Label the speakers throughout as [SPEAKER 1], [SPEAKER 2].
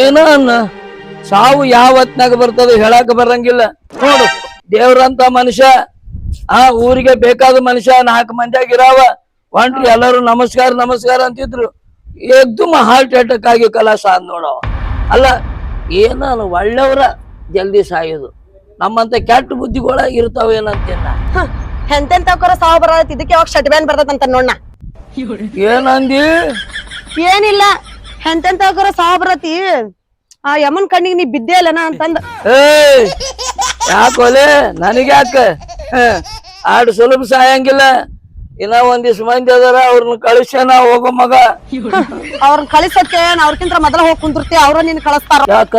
[SPEAKER 1] ಏನ ಅನ್ನ. ಸಾವು ಯಾವ ಹೊತ್ನಾಗ ಬರ್ತದ ಹೇಳಾಕ ಬರಂಗಿಲ್ಲ. ನೋಡು ದೇವ್ರಂತ ಮನುಷ್ಯ ಆ ಊರಿಗೆ ಬೇಕಾದ ಮನುಷ್ಯ ನಾಲ್ಕು ಮಂದಿಯಾಗ ಇರಾವ. ಹೊಂಟ್ರಿ ಎಲ್ಲರೂ ನಮಸ್ಕಾರ ನಮಸ್ಕಾರ ಅಂತಿದ್ರು. ಎದ್ದು ಹಾರ್ಟ್ ಅಟ್ಯಾಕ್ ಆಗಿ ಕಲಾಸ ಅಂದ್ ನೋಡವ ಅಲ್ಲ ಏನ ಒಳ್ಳೆಯವರ ಜಲ್ದಿ ಸಾಯೋದು. ನಮ್ಮಂತ ಕೆಟ್ಟ ಬುದ್ಧಿಗಳ ಇರ್ತಾವೇನಂತೇನ
[SPEAKER 2] ಎಂತೆಂತವ್ರ ಸಾವು ಬರತ್ತ ಇದಕ್ಕೆ ಯಾವಾಗ ಶಟ್ ಬ್ಯಾನ್ ಬರ್ತದಂತ ನೋಡಣ್ಣ
[SPEAKER 1] ಏನಂದಿ?
[SPEAKER 2] ಏನಿಲ್ಲ ಎಂತೆಂತವ್ರ ಸಾಬ್ರತಿ? ಬರತಿ ಆ ಯಮನ್ ಕಣ್ಣಿಗೆ ನೀ ಬಿದ್ದೇ ಇಲ್ಲನ ಅಂತಂದ.
[SPEAKER 1] ಏಯ್ ಯಾಕೋಲೆ ನನಗ್ಯಾಕ? ಆಡು ಸುಲಭ ಸಾಯಂಗಿಲ್ಲ. ಇನ್ನ ಒಂದಿವ್ಸ ಮಂದಿ ಅದಾರ ಅವ್ರನ್ನ ಕಳಿಸ್ಯಾನ ಹೋಗೋ ಮಗ.
[SPEAKER 2] ಅವ್ರನ್ನ ಕಳಿಸತ್ತೆ ಅವ್ರಕ್ಕಿಂತ ಮೊದಲ ಹೋಗಿ ಕುಂದಿರ್ತಿ ಅವ್ರ ನಿನ್ ಕಳಿಸ್ತಾರ.
[SPEAKER 1] ಯಾಕ?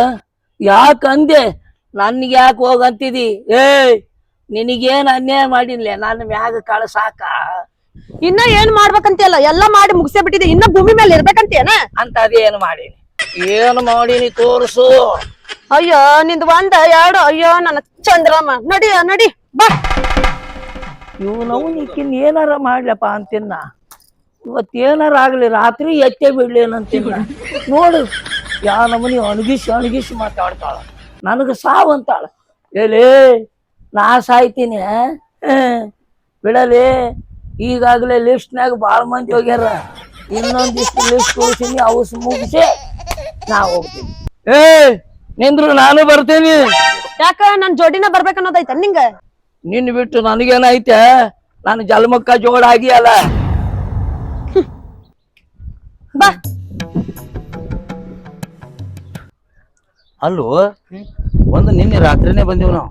[SPEAKER 1] ಯಾಕ ಅಂದೆ? ನನ್ಗೆ ಯಾಕೆ ಹೋಗಂತಿದಿ ಏಯ್ ನಿನಗೇನ್ ಅನ್ಯಾಯ ಮಾಡಿಲ್ಲ ನನ್ನ ಮ್ಯಾಗ ಕಳ್ಸಾಕ?
[SPEAKER 2] ಇನ್ನ ಏನ್ ಮಾಡ್ಬೇಕಂತಿಯಲ್ಲ? ಎಲ್ಲಾ ಮಾಡಿ ಮುಗಿಸೇ ಬಿಟ್ಟಿದೆ. ಇನ್ನ ಭೂಮಿ ಮೇಲೆ ಇರ್ಬೇಕಂತೇನ
[SPEAKER 1] ಅಂತ ಅದೇನು ಮಾಡೀನಿ. ಏನು ಮಾಡೀನಿ ತೋರಿಸು.
[SPEAKER 2] ಅಯ್ಯೋ ನಿಂದ್ ಒಂದ ಎರಡು. ಅಯ್ಯೋ ನನ್ನ ಚಂದ್ರಮ್ಮ. ನಡಿ ನಡಿ. ಬಾ.
[SPEAKER 1] ಇವನವು ನಿಕ್ಕಿನ್ ಏನಾರ ಮಾಡ್ಲಪ್ಪ ಅಂತಿನ್ನ. ಇವತ್ ಏನಾರ ಆಗ್ಲಿ ರಾತ್ರಿ ಎತ್ತೆ ಬಿಡ್ಲಿ ಅಂತಿನ್ನ. ನೋಡು ಯಾ ನಮನಿ ಅಣಗಿಸಿ ಅಣಗಿಸಿ ಮಾತಾಡ್ತಾಳ. ನನಗ ಸಾವು ಅಂತಾಳ. ಏಲೇ ನಾ ಸಾಯ್ತೀನಿ ಬಿಡಲಿ ಈಗಾಗಲೇ ಲಿಸ್ಟ್ನಾಗ ಭಾಳ ಮಂದಿ ಹೋಗ್ಯಾರ. ಇನ್ನೊಂದಿಷ್ಟು ಲಿಸ್ಟ್ ತೋರಿಸಿ ಅವಸ್ ಮುಗಿಸಿ ನಾ ಹೋಗ್ತೀನಿ. ಏ ನಿಂದ್ರು ನಾನು ಬರ್ತೀನಿ.
[SPEAKER 2] ಯಾಕ ನನ್ ಜೋಡಿನ ಬರ್ಬೇಕನ್ನೋದೈತ ನಿಂಗ?
[SPEAKER 1] ನಿನ್ನ ಬಿಟ್ಟು ನನಗೇನೈತೆ ನಾನು ಜಲ್ಮಕ್ಕ ಜೋಡ ಆಗಿ ಅಲ್ಲ
[SPEAKER 2] ಬಾ.
[SPEAKER 3] ಅಲ್ಲೋ ಒಂದು ನಿನ್ನೆ ರಾತ್ರಿನೇ ಬಂದಿವ್ ನಾವು.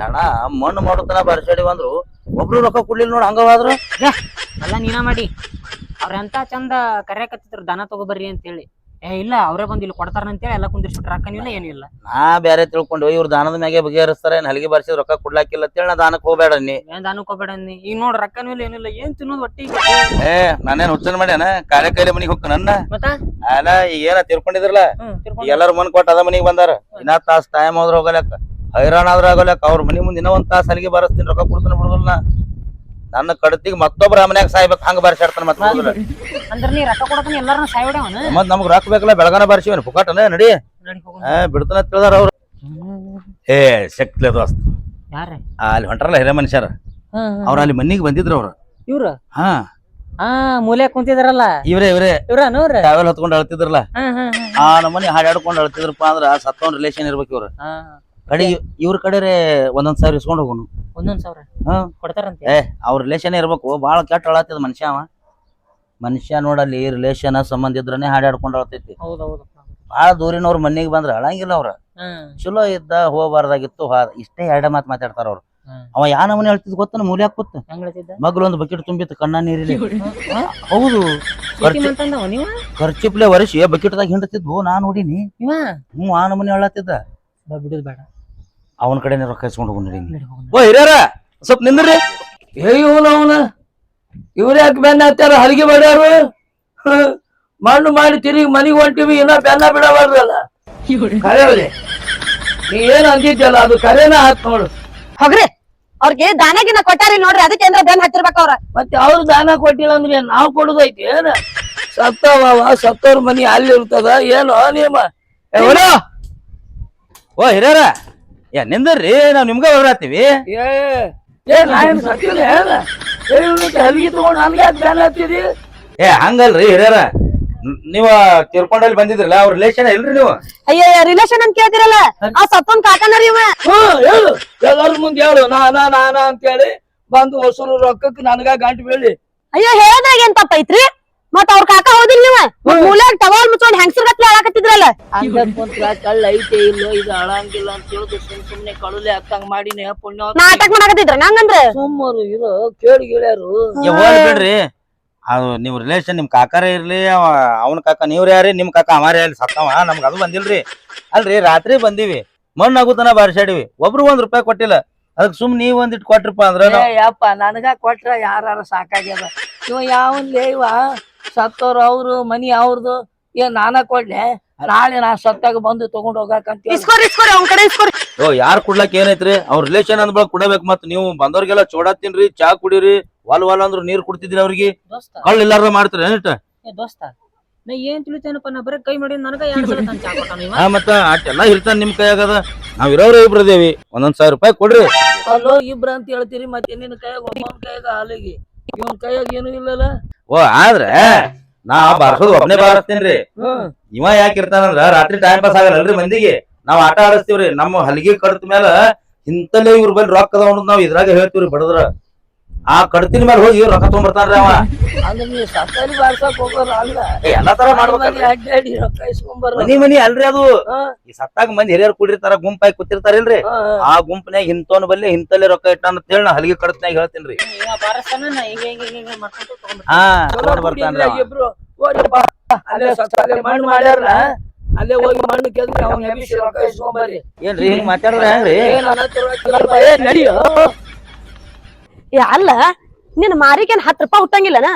[SPEAKER 3] ಹಣ ಮಣ್ಣು ಮಾಡೋತನ ಬರ್ಸಾಡಿ ಬಂದ್ರು. ಒಬ್ರು ರೊಕ್ಕ ಕೊಡ್ಲಿಲ್ಲ ನೋಡ್ ಹಂಗಾದ್ರು
[SPEAKER 4] ಅಲ್ಲ ನೀನ ಮಾಡಿ. ಅವ್ರ ಎಂತ ಚಂದ ಕರೆಯಕತ್ತಿದ್ರು ದನ ತಗೋಬರ್ರಿ ಅಂತೇಳಿ. ಏ ಇಲ್ಲ ಅವರೇ ಬಂದು ಇಲ್ಲಿ ಕೊಡ್ತಾರ ಅಂತೇಳಿ ಎಲ್ಲ ಕುಂದಿರ್ಸ್ಬಿಟ್ರ. ರೊಕ್ಕನೂ ಇಲ್ಲ ಏನೂ ಇಲ್ಲ.
[SPEAKER 3] ನಾ ಬೇರೆ ತಿಳ್ಕೊಂಡು ಇವ್ರ ದಾನದ ಮ್ಯಾಗೆ ಬಗೆಹರಿಸ್ತಾರ ಏನ್ ಹಲಿಗೆ ಬರ್ಸಿದ್ ರೊಕ್ಕ ಕೊಡ್ಲಾಕಿಲ್ಲ ಅಂತೇಳಿ ನಾ ದಾನಕ್ಕೆ ಹೋಗ್ಬೇಡ ನೀ.
[SPEAKER 4] ಏನ್ ದಾನಕ್ಕೆ ಹೋಗ್ಬೇಡ ಈಗ ನೋಡ್ ರೊಕ್ಕನೂ ಇಲ್ಲ. ಏನಿಲ್ಲ ಏನ್ ತಿನ್ನೋದು ಒಟ್ಟಿಗೆ?
[SPEAKER 3] ಏ ನಾನೇನ್ ಹುಚ್ಚನ್ ಮಾಡ್ಯಾನ? ಕಾಲೇ ಕೈಲಿ ಮನಿಗೆ ಹೋಗ್ತ ನನ್ನ?
[SPEAKER 4] ಮತ್ತ?
[SPEAKER 3] ಅಲ್ಲ ಈಗ ಏನ ತಿರ್ಕೊಂಡಿದ್ರಲ್ಲ? ಎಲ್ಲಾರು ಮನ್ ಕೊಟ್ಟ ಅದ ಮನಿಗೆ ಬಂದಾರ. ಇನ್ನ ತಾಸ್ ಟೈಮ್ ಹೋದ್ರ ಹೋಗಲಕ್ಕ ಹೈರಾಣ ಆದ್ರ ಆಗೋಲ್ಯಾಕ ಅವ್ರ ಮನಿ ಮುಂದೆ ಇನ್ನೂ ಒಂದ್ ತಾಸ್ ಅಲ್ಲಿಗೆ ಬರಸ್ತೀನಿ ರೊಕ್ಕ ಕೊಡ್ತಾನೆ ಬಿಡುದಿಲ್ಲ. ನನ್ನ ಕಡತಿಗೆ ಮತ್ತೊಬ್ರ ಮನ್ಯಾಗ ಸಾಯ್ಬೇಕು ಹಂಗ ಬರ್ಸಾಡ್ತಾನ ಮತ್ತೆ.
[SPEAKER 4] ಅಂದ್ರ ನೀ ರೊಕ್ಕ ಕೊಡತಾನ ಎಲ್ಲಾರನ್ನ ಸಾಯ್ಬಿಡವನ
[SPEAKER 3] ಮತ್ ನಮ್ಗ್ ರೊಕ್ಕ ಬೇಕಲ್ಲ ಬೆಳಗಾನ ಬರ್ಸಿವನ್ ಪುಕಾಟನ ನಡಿ. ಆ ಬಿಡ್ತಾನ ತಿಳಿದಾರ ಅವ್ರು. ಏ ಶಕ್ತಿ ದೋಸ್ತ.
[SPEAKER 4] ಯಾರ
[SPEAKER 3] ಅಲ್ಲಿ ಹೊಂಟ್ರಲ್ಲ ಹಿರೇ ಮನುಷ್ಯರ. ಅವ್ರ ಅಲ್ಲಿ ಮನಿಗೆ ಬಂದಿದ್ರು ಅವ್ರು.
[SPEAKER 4] ಇವ್ರ?
[SPEAKER 3] ಹಾ.
[SPEAKER 4] ಆ ಮೂಲೆ ಕುಂತಿದ್ರಲ್ಲ?
[SPEAKER 3] ಇವ್ರೇ ಇವ್ರೇ.
[SPEAKER 4] ಇವ್ರ ನೂರ
[SPEAKER 3] ಟ್ರಾವೆಲ್ ಹೊತ್ಕೊಂಡ್ ಅಳ್ತಿದ್ರಲ್ಲ.
[SPEAKER 4] ಹಾ ಹಾ
[SPEAKER 3] ಆ ನಮ್ಮನೆ ಹಾಡಾಡ್ಕೊಂಡ್ ಅಳ್ತಿದ್ರಪ್ಪ ಅಂದ್ರ ಸತ್ತೋನ್ ರಿಲೇಷನ್ ಇರ್ಬೇಕು ಇವ್ರು.
[SPEAKER 4] ಹಾ.
[SPEAKER 3] ಕಡೆ ಇವ್ರ ಕಡೆ ಒಂದೊಂದ್ ಸಾವಿರ ಇಸ್ಕೊಂಡ್ ಹೋಗೋನು.
[SPEAKER 4] ಒಂದೊಂದ್ ಸಾವಿರ?
[SPEAKER 3] ಹಾ.
[SPEAKER 4] ಕೊಡ್ತಾರಂತೆ?
[SPEAKER 3] ಏ ಅವ್ರ ರಿಲೇಷನ್ ಇರ್ಬೇಕು. ಬಾಳ ಕೆಟ್ಟ ಹೇಳತ್ತದ ಮನುಷ್ಯ ಅವ. ಮನುಷ್ಯ ನೋಡಲ್ಲಿ ರಿಲೇಷನ್ ಸಂಬಂಧ ಇದ್ರನೆ ಹಾಡಾಡ್ಕೊಂಡ್ ಅಳ್ತೈತಿ.
[SPEAKER 4] ಹೌದೌದು.
[SPEAKER 3] ಬಾಳ ದೂರಿನವ್ರ ಮನೆಗೆ ಬಂದ್ರ ಅಳಂಗಿಲ್ಲ ಅವ್ರ. ಚಲೋ ಇದ್ದ ಹೋಗಬಾರ್ದಾಗಿತ್ತು ಇಷ್ಟೇ ಎರಡ ಮಾತ್ ಮಾತಾಡ್ತಾರ ಅವ್ರು. ಅವ ಯಾ ನಮನೆ ಹೇಳ್ತಿದ್ ಗೊತ್ತ ಮೂಲೆ
[SPEAKER 4] ಹಾಕುತ್ತ ಹೇಳ್ತಿದ್ದ?
[SPEAKER 3] ಒಂದು ಬಕೆಟ್ ತುಂಬಿತ್ತು ಕಣ್ಣ ನೀರಿಲಿ. ಹೌದು. ಖರ್ಚಿಪ್ಲೆ ವರ್ಷ ಬಕೆಟ್ದಾಗ ಹಿಂಡತಿದ್ವು ನಾ ನೋಡಿನಿ. ಹ್ಮ್ ಆ ನಮನಿ ಹೇಳತ್ತಿದ್ದ
[SPEAKER 4] ಬಿಡುದು ಬೇಡ.
[SPEAKER 3] ಅವನ ಕಡೆನೇ ರೊಕ್ಕ ಇಸ್ಕೊಂಡು ಹೋಗಿ ಓ ಹಿರಿಯರ ಸ್ವಲ್ಪ ನಿಂದ್ರಿ.
[SPEAKER 1] ಏ ಇವನು ಅವನ? ಇವ್ರ ಯಾಕೆ ಬೆನ್ನ ಹತ್ತಾರ ಹಲಿಗೆ ಮಾಡ್ಯಾರು ಹ್ಮ್. ಮಣ್ಣು ಮಾಡಿ ತಿರುಗಿ ಮನೆಗೆ ಹೊಂಟಿವಿ ಇನ್ನ ಬೆನ್ನ ಬಿಡಬಾರ್ದಲ್ಲ ಕರೆಯವ್ರಿ ನೀ ಏನ್ ಅಂದಿದ್ಯಲ್ಲ ಅದು ಕರೆನ ಹಾಕ್ ನೋಡು.
[SPEAKER 2] ಹೋಗ್ರಿ ಅವ್ರಿಗೆ ದಾನಗಿನ ಕೊಟ್ಟಾರಿ ನೋಡ್ರಿ ಅದಕ್ಕೆ ಏನಾರ ಬೆನ್ ಹತ್ತಿರ್ಬೇಕು ಅವ್ರ.
[SPEAKER 1] ಮತ್ತೆ ಅವ್ರು ದಾನ ಕೊಟ್ಟಿಲ್ಲ ಅಂದ್ರೆ ನಾವು ನಾವ್ ಕೊಡುದೈತಿ ಏನ? ಸತ್ತವ ಸತ್ತವ್ರ ಮನಿ ಅಲ್ಲಿ ಇರ್ತದ ಏನು ನಿಯಮ
[SPEAKER 3] ಓ ಹಿರಿಯರ ಏ ನಿಂದ್ರಿ ನಾವ್ ನಿಮ್ಗ ಹೊರಾತೀವಿ
[SPEAKER 1] ಏ ಏ ಸತ್ತಿಲ್ಲ ಹಲಿಗೆ ತಗೊಂಡು ಹತ್ತಿದಿ
[SPEAKER 3] ಏ ಹಂಗಲ್ರಿ ಹಿರಿಯರ. ನೀವ ತಿರ್ಕೊಂಡಲ್ಲಿ ಬಂದಿದ್ರಲ್ಲ ಅವ್ರ ರಿಲೇಷನ್ ಇಲ್ರಿ ನೀವು?
[SPEAKER 2] ಅಯ್ಯ ರಿಲೇಷನ್ ಅಂತ ಕೇಳ್ತಿರಲ್ಲ? ಆ ಸತ್ತೊಂದ್ ಕಾಕನರಿ ಇವ.
[SPEAKER 1] ಹ್ಮ್ ಹೇಳು. ಎಲ್ಲಾರ ಮುಂದೆ ಹೇಳು. ನಾನಾ ನಾನಾ ಅಂತೇಳಿ ಬಂದು ಹೊಸರು ರೊಕ್ಕಕ್ಕೆ ನನಗ ಗಂಟು ಬೀಳಿ
[SPEAKER 2] ಅಯ್ಯೋ ಹೇಳ್ದಾಗ ಏನ್ ತಪ್ಪೈತ್ರಿ ಮತ್ ಅವ್ರ ಕಾಕ ಹೋದಿಲ್ ನೀವ? ಮೂಲ್ಯಾಗ ಟವಲ್ ಮುಚ್ಕೊಂಡ್ ಹೆಂಗಸರ್ ಗತ್ಲೆ
[SPEAKER 1] ಕುಂತ್ರ ಕಳ್ಳ ಐತೆ ಇಲ್ಲೋ ಇದು ಅಳಂಗಿಲ್ಲ ಅಂತ ತಿಳಿದು ಸುಮ್ ಸುಮ್ನೆ ಕಳುಲೆ ಹತ್ತಂಗ್ ಮಾಡಿನಿ ಪುಣ್ಯ
[SPEAKER 2] ನಾಟಕ ಮಾಡಾಕತ್ತಿದ್ರ ನಂಗಂದ್ರೆ?
[SPEAKER 1] ಸುಮ್ಮರು ಇರೋ ಕೇಳಿ ಗಿಳ್ಯಾರು.
[SPEAKER 3] ಬಿಡ್ರಿ. ಅದು ನಿಮ್ ರಿಲೇಷನ್ ನಿಮ್ ಕಾಕಾರ ಇರ್ಲಿ ಅವ ಅವನ ಕಾಕ ನೀವ್ರ ಯಾರಿ ನಿಮ್ ಕಾಕ ಅಮಾರ ಯಾರಿ ಸತ್ತವ ನಮ್ಗ ಅದು ಬಂದಿಲ್ರಿ. ಅಲ್ರಿ ರಾತ್ರಿ ಬಂದಿವಿ. ಮಣ್ಣ ಆಗುತನ ಬಾರ್ಸಾಡಿವಿ. ಒಬ್ರು ಒಂದ್ ರೂಪಾಯಿ ಕೊಟ್ಟಿಲ್ಲ. ಅದಕ್ ಸುಮ್ ನೀವ್ ಒಂದಿಟ್ಟು ಕೊಟ್ರಪ್ಪ ಅಂದ್ರ
[SPEAKER 1] ಏ ಯಪ್ಪ ನನಗ ಕೊಟ್ರ ಯಾರ ಸಾಕಾಗ್ಯದ? ಇವ ಯಾವ ಇವ? ಸತ್ತವ್ರು ಅವ್ರು ಮನಿ ಅವ್ರದ್ದು ಏನ್ ನಾನ ಕೊಡ್ಲೆ? ನಾಳೆ ನಾ ಸತ್ತಾಗ ಬಂದು ತಗೊಂಡ್ ಹೋಗಾಕಂತ ಅಂತ
[SPEAKER 2] ಇಸ್ಕೋರಿ ಇಸ್ಕೋರಿ ಅವ್ನ ಕಡೆ ಇಸ್ಕೋರಿ.
[SPEAKER 3] ಓ ಯಾರ್ ಕೊಡ್ಲಾಕ್ ಏನೈತ್ರಿ? ಅವ್ರ ರಿಲೇಷನ್ ಅಂದ್ ಬಳಕ್ ಕೊಡಬೇಕು ಮತ್ ನೀವು ಬಂದವ್ರಿಗೆಲ್ಲ ಚೋಡಾ ತಿನ್ರಿ ಚಾ ಕುಡೀರಿ ವಾಲ್ ವಾಲ್ ಅಂದ್ರ ನೀರ್ ಕುಡ್ತಿದ್ರಿ ಅವ್ರಿಗೆ.
[SPEAKER 4] ದೋಸ್ತ.
[SPEAKER 3] ಕಳ್ಳ ಇಲ್ಲಾರ ಮಾಡ್ತೀರಿ ಏನಿಟ
[SPEAKER 4] ಏ ದೋಸ್ತ ನಾ ಏನ್ ತಿಳಿತೇನಪ್ಪ ನಾ ಬರೀ ಕೈ ಮಾಡಿ ನನಗ ಎರಡ್ ಸಲ ತಂದ್ ಚಾ ಕೊಟ್ಟಾನ ಇವ?
[SPEAKER 3] ಹಾ ಮತ್ತ ಅಷ್ಟೆಲ್ಲ ಇರ್ತಾನ ನಿಮ್ ಕೈಯಾಗದ ನಾವ್ ಇರೋರು ಇಬ್ರು ಇದೇವಿ ಒಂದೊಂದ್ ಸಾವಿರ ರೂಪಾಯಿ ಕೊಡ್ರಿ.
[SPEAKER 1] ಅಲ್ಲೋ ಇಬ್ರ ಅಂತ ಹೇಳ್ತೀರಿ ಮತ್ತೆ ನಿನ್ನ ಕೈಯಾಗ ಒಬ್ಬನ ಕೈಯಾಗ ಹಾಲಿಗೆ ಇವನ್ ಕೈಯಾಗ ಏನು ಇಲ್ಲಲ್ಲ?
[SPEAKER 3] ಓ ಆದ್ರೆ ನಾ ಬಾರ್ಸೋದು ಒಬ್ನೇ ಬಾರಿಸ್ತೇನ್ರಿ. ಇವ ಯಾಕೆ ಇರ್ತಾನಂದ್ರ ರಾತ್ರಿ ಟೈಮ್ ಪಾಸ್ ಆಗಲ್ಲಲ್ರಿ ಮಂದಿಗೆ. ನಾವ್ ಆಟ ಆಡಿಸ್ತೀವ್ರಿ. ನಮ್ಮ ಹಲಿಗೆ ಕಡತ್ ಮೇಲೆ ಇಂತಲೇ ಇವ್ರ ಬಲ್ಲಿ ರೊಕ್ಕ ಅದಾವ ನಾವ್ ಇದ್ರಾಗ ಹೇಳ್ತೀವ್ರಿ ಬಡದ್ರ. ಆ ಕಡತಿನ ಮೇಲೆ ಹೋಗಿ ರೊಕ್ಕ ತಗೊಂಡ್ಬರ್ತಾನ್ರಿ ಅವ.
[SPEAKER 1] ಅಂದ್ರೆ ನೀವು ಸತ್ತಲ್ಲಿ ಬಾರ್ಸಕ್ ಹೋಗೋರು ಅಲ್ಲ
[SPEAKER 3] ಏ, ಎಲ್ಲಾ ತರ
[SPEAKER 1] ಮನೆ
[SPEAKER 3] ಮಾಡ್ಬೇಕಲ್ರಿ.
[SPEAKER 1] ಅಡ್ಡಾಡಿ ರೊಕ್ಕ ಇಸ್ಕೊಂಬರ್ರ.
[SPEAKER 3] ಮನಿ ಮನಿ ಅಲ್ರಿ ಅದು.
[SPEAKER 1] ಹಾ,
[SPEAKER 3] ಈ ಸತ್ತಾಗ ಮಂದಿ ಹಿರಿಯರ್ ಕೂಡಿರ್ತಾರ ಗುಂಪಾಗಿ ಕೂತಿರ್ತಾರಿಲ್ರಿ.
[SPEAKER 1] ಹಾ,
[SPEAKER 3] ಆ ಗುಂಪನ್ಯಾಗ ಇಂತವನ್ ಬಲ್ಲಿ ಇಂತಲ್ಲೇ ರೊಕ್ಕ ಇಟ್ಟಾನ ಅಂತ ಹೇಳಿ ನಾ ಹಲಿಗೆ ಕಡತ್ನಾಗ ಹೇಳ್ತೀನ್ರಿ.
[SPEAKER 4] ಇವ ಬಾರಸ್ತಾನ ನಾ ಹಿಂಗ ಹಿಂಗ ಹಿಂಗ ಮಾಡ್ಕೊಂತ ತಗೊಂಡ್ಬಿಡ್ತೀನಿ.
[SPEAKER 3] ಹಾ
[SPEAKER 1] ಚಲೋ
[SPEAKER 3] ತಗೊಂಡ್ ಬರ್ತಾನ್ರಿ
[SPEAKER 1] ಕುಡಿದ್ರೆ
[SPEAKER 3] ಅವ.
[SPEAKER 1] ಇಬ್ರು ಹೋಗ್ರಪ್ಪ ಅಲ್ಲೇ ಸತ್ತ ಮಣ್ಣು ಮಾಡ್ಯಾರ. ಅಲ್ಲೇ ಹೋಗಿ ಮಣ್ಣು ಕೆದ್ರಿ ಅವ್ನ ಎಬ್ಬಿಸಿ ರೊಕ್ಕ ಇಸ್ಕೊಂಬರ್ರಿ
[SPEAKER 3] ಏನ್ರಿ ಹಿಂಗ್ ಮಾತಾಡ್ರಿ ಹೆಂಗ್ರಿ?
[SPEAKER 1] ಏನ್ ಅನ್ನತ್ತಿರ್ಬೇಕಲ್ಲಪ್ಪ, ಏ ನಡಿಯೋ
[SPEAKER 2] ಏ ಅಲ್ಲ ನಿನ್ ಮಾರಿಕೇನ್ ಹತ್ತು ರೂಪಾಯಿ ಹುಟ್ಟಂಗಿಲ್ಲನ?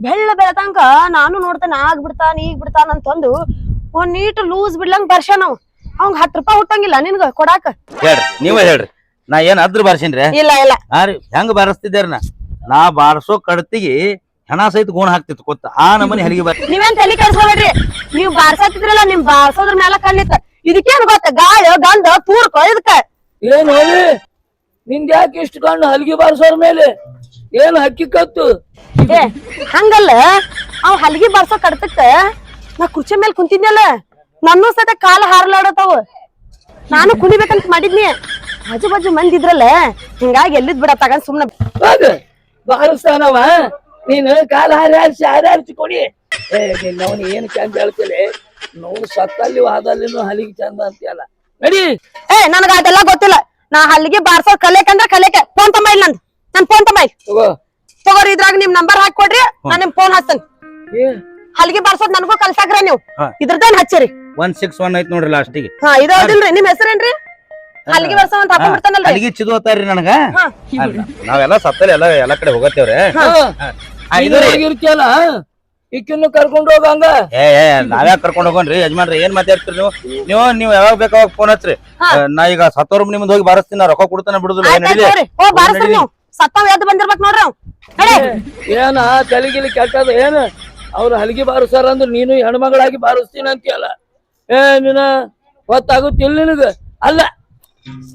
[SPEAKER 2] ಬೆಳ್ಳ ಬೆಳತಂಕ ನಾನು ನೋಡ್ತೇನೆ ಆಗ್ ಬಿಡ್ತಾನ ಈಗ ಬಿಡ್ತಾನ ಅಂತಂದು ಒಂದ್ ನೀಟ್ ಲೂಸ್ ಬಿಡ್ಲಂಗ್ ಬರ್ಷ ನಾವು ಅವಂಗ ಹತ್ತು ರೂಪಾಯಿ ಹುಟ್ಟಂಗಿಲ್ಲ ನಿನ್ಗ ಕೊಡಾಕ?
[SPEAKER 3] ಹೇಳ್ರಿ ನೀವೇ ಹೇಳ್ರಿ. ನಾ ಏನ್ ಅದ್ರ ಬಾರ್ಸಿನ್ರಿ?
[SPEAKER 2] ಇಲ್ಲ ಇಲ್ಲ.
[SPEAKER 3] ರೀ ಹೆಂಗ್ ಬಾರಿಸ್ತಿದ್ದೇರಿ ನಾ? ನಾ ಬಾರ್ಸೋ ಕಡತಿಗೆ ಹೆಣ ಸಹಿತ ಗುಣ ಹಾಕ್ತಿತ್ತು ಕೊತ್ತ ಆ ನಮನಿ ಹೆರಿಗೆ ಬರ್ತಿ
[SPEAKER 2] ನೀವೇನ್ ತಲೆ ಕೆಡ್ಸ್ಕೊಬೇಡ್ರಿ. ನೀವ್ ಬಾರ್ಸತ್ತಿದ್ರಲ್ಲ ನಿಮ್ ಬಾರ್ಸೋದ್ರ ಮ್ಯಾಲ ಕಣ್ಣಿತ್ತ ಇದಕ್ಕೇನ್ ಗೊತ್ತ? ಗಾಳಿ ಗಂಧ ತೂರ್ಕ ಇದಕ್ಕ.
[SPEAKER 1] ಏನ್ ನಿಂದ ಯಾಕೆ ಇಷ್ಟು ಕಣ್ಣು ಹಲ್ಗಿ ಬಾರ್ಸೋರ್ ಮೇಲೆ? ಏನ್ ಹಕ್ಕಿ ಕತ್ತು?
[SPEAKER 2] ಏ ಹಂಗಲ್ಲ. ಅವ್ ಹಲ್ಗಿ ಬಾರ್ಸೋ ಕಡ್ತಕ್ಕ ನಾ ಕುರ್ಚಿ ಮೇಲೆ ಕುಂತಿದ್ನಲ್ಲ ನನ್ನ ಸತ ಕಾಲ ಹಾರ್ಲಾಡತಾವ. ನಾನು ಕುಣಿಬೇಕಂತ ಮಾಡಿದ್ನಿ. ಆಜು ಬಾಜು ಮಂದಿ ಇದ್ರಲ್ಲ ಹಿಂಗಾಗಿ ಎಲ್ಲಿದ್ ಬಿಡ ತಗೊಂಡ್ ಸುಮ್ನ
[SPEAKER 1] ಹೋಗ. ಬಾರಿಸ್ತಾನವ. ನೀನು ಕಾಲ ಹಾರಿ ಹಾರಿಸಿ ಕೊಡಿ ಏ ನಿನ್ನವನು ಏನ್ ಚಂದ ಹೇಳ್ತೇನೆ ನೋವು ಸತ್ತಲ್ಲಿ ಅದಲ್ಲಿನೂ ಹಲಿಗೆ ಚಂದ ಅಂತೀಯಲ್ಲ. ನಡಿ.
[SPEAKER 2] ಏ ನನಗ ಅದೆಲ್ಲ ಗೊತ್ತಿಲ್ಲ. ನಾ ಹಲ್ಲಿಗೆ ಬಾರ್ಸೋ ಕಲೆಕಂದ್ರ ಕಲೆಕ ಫೋನ್ ತಮ್ಮ ಇಲ್ಲ ನಂದು. ನನ್ ಫೋನ್ ತಮ್ಮ ಇಲ್ಲ.
[SPEAKER 1] ತಗೋ.
[SPEAKER 2] ತಗೋರಿ ಇದ್ರಾಗ ನಿಮ್ ನಂಬರ್ ಹಾಕೊಡ್ರಿ ಕೊಡ್ರಿ ನಾ ನಿಮ್ ಫೋನ್ ಹಚ್ತೇನೆ
[SPEAKER 1] ಏ.
[SPEAKER 2] ಹಲ್ಲಿಗೆ ಬಾರ್ಸೋದ್ ನನಗೂ ಕಲ್ಸಾಕ್ರ ನೀವು.
[SPEAKER 3] ಹಾ.
[SPEAKER 2] ಇದ್ರದ್ದೇನ್ ಹಚ್ಚಿರಿ?
[SPEAKER 3] ಒನ್ ಸಿಕ್ಸ್ ಒನ್ ಐತ್ ನೋಡ್ರಿ ಲಾಸ್ಟಿಗೆ
[SPEAKER 2] ಹಾ ಇದು ಅದಿಲ್ರಿ ನಿಮ್ ಹೆಸರೇನ್ರಿ? ಹಲ್ಲಿಗೆ ಬಾರ್ಸೋ ಅಂತ ಹಾಕೊಂಡ್ಬಿಡ್ತಾನಲ್ರಿ
[SPEAKER 3] ಹಲಿಗೆ ಚಿದೋತಾರ್ರಿ ನನಗ. ಅಲ್ಲ, ನಾವೆಲ್ಲ ಸತ್ತಲ್ಲಿ ಎಲ್ಲ ಎಲ್ಲಾ ಕಡೆ ಹೋಗತ್ತೇವ್ರಿ.
[SPEAKER 1] ಹಾ.
[SPEAKER 3] ಆ, ಇದು ರೀ.
[SPEAKER 1] ಹೋಗಿರ್ತೀಯಲ್ಲ ಈಕಿನ್ನು ಕರ್ಕೊಂಡು ಹೋಗಂಗ?
[SPEAKER 3] ಏ ಏ ನಾವ್ಯಾಕ ಕರ್ಕೊಂಡ್ ಹೋಗೋಣ್ರಿ? ಯಜಮಾನ್ರಿ ಏನ್ ಮಾತಾಡ್ತೀರಿ ನೀವು? ನೀವು ನೀವು ಯಾವಾಗ ಬೇಕಾವಾಗ ಫೋನ್ ಹಚ್ಚ್ರಿ. ನಾ ಈಗ ಸತ್ತೋರ್ ನಿಮ್ದು ಹೋಗಿ ಬಾರಿಸ್ತೀನಿ ನಾ ರೊಕ್ಕ ಕೊಡ್ತಾನೆ ಬಿಡುದಿಲ್ಲ. ಏನ್
[SPEAKER 2] ಓ ಬಾರ್ಸ್ರಿ ನೀವು. ಸತ್ತಾವ್ ಎದ್ದು ಬಂದಿರ್ಬೇಕು ನೋಡ್ರಿ ಅವ್. ನಡಿ
[SPEAKER 1] ಏನ ತಲೆಗಿಲಿ ಕೆಟ್ಟದ ಏನ? ಅವ್ರು ಹಲಗಿ ಬಾರಿಸ್ತಾರ ಅಂದ್ರೆ ನೀನು ಹೆಣ್ಮಗಳಾಗಿ ಬಾರಿಸ್ತೀನಿ ಅಂತೀಯಲ್ಲ ಏ ನಿನ್ನ ಗೊತ್ತಾಗುತ್ತಿಲ್ಲ ನಿನಗ? ಅಲ್ಲ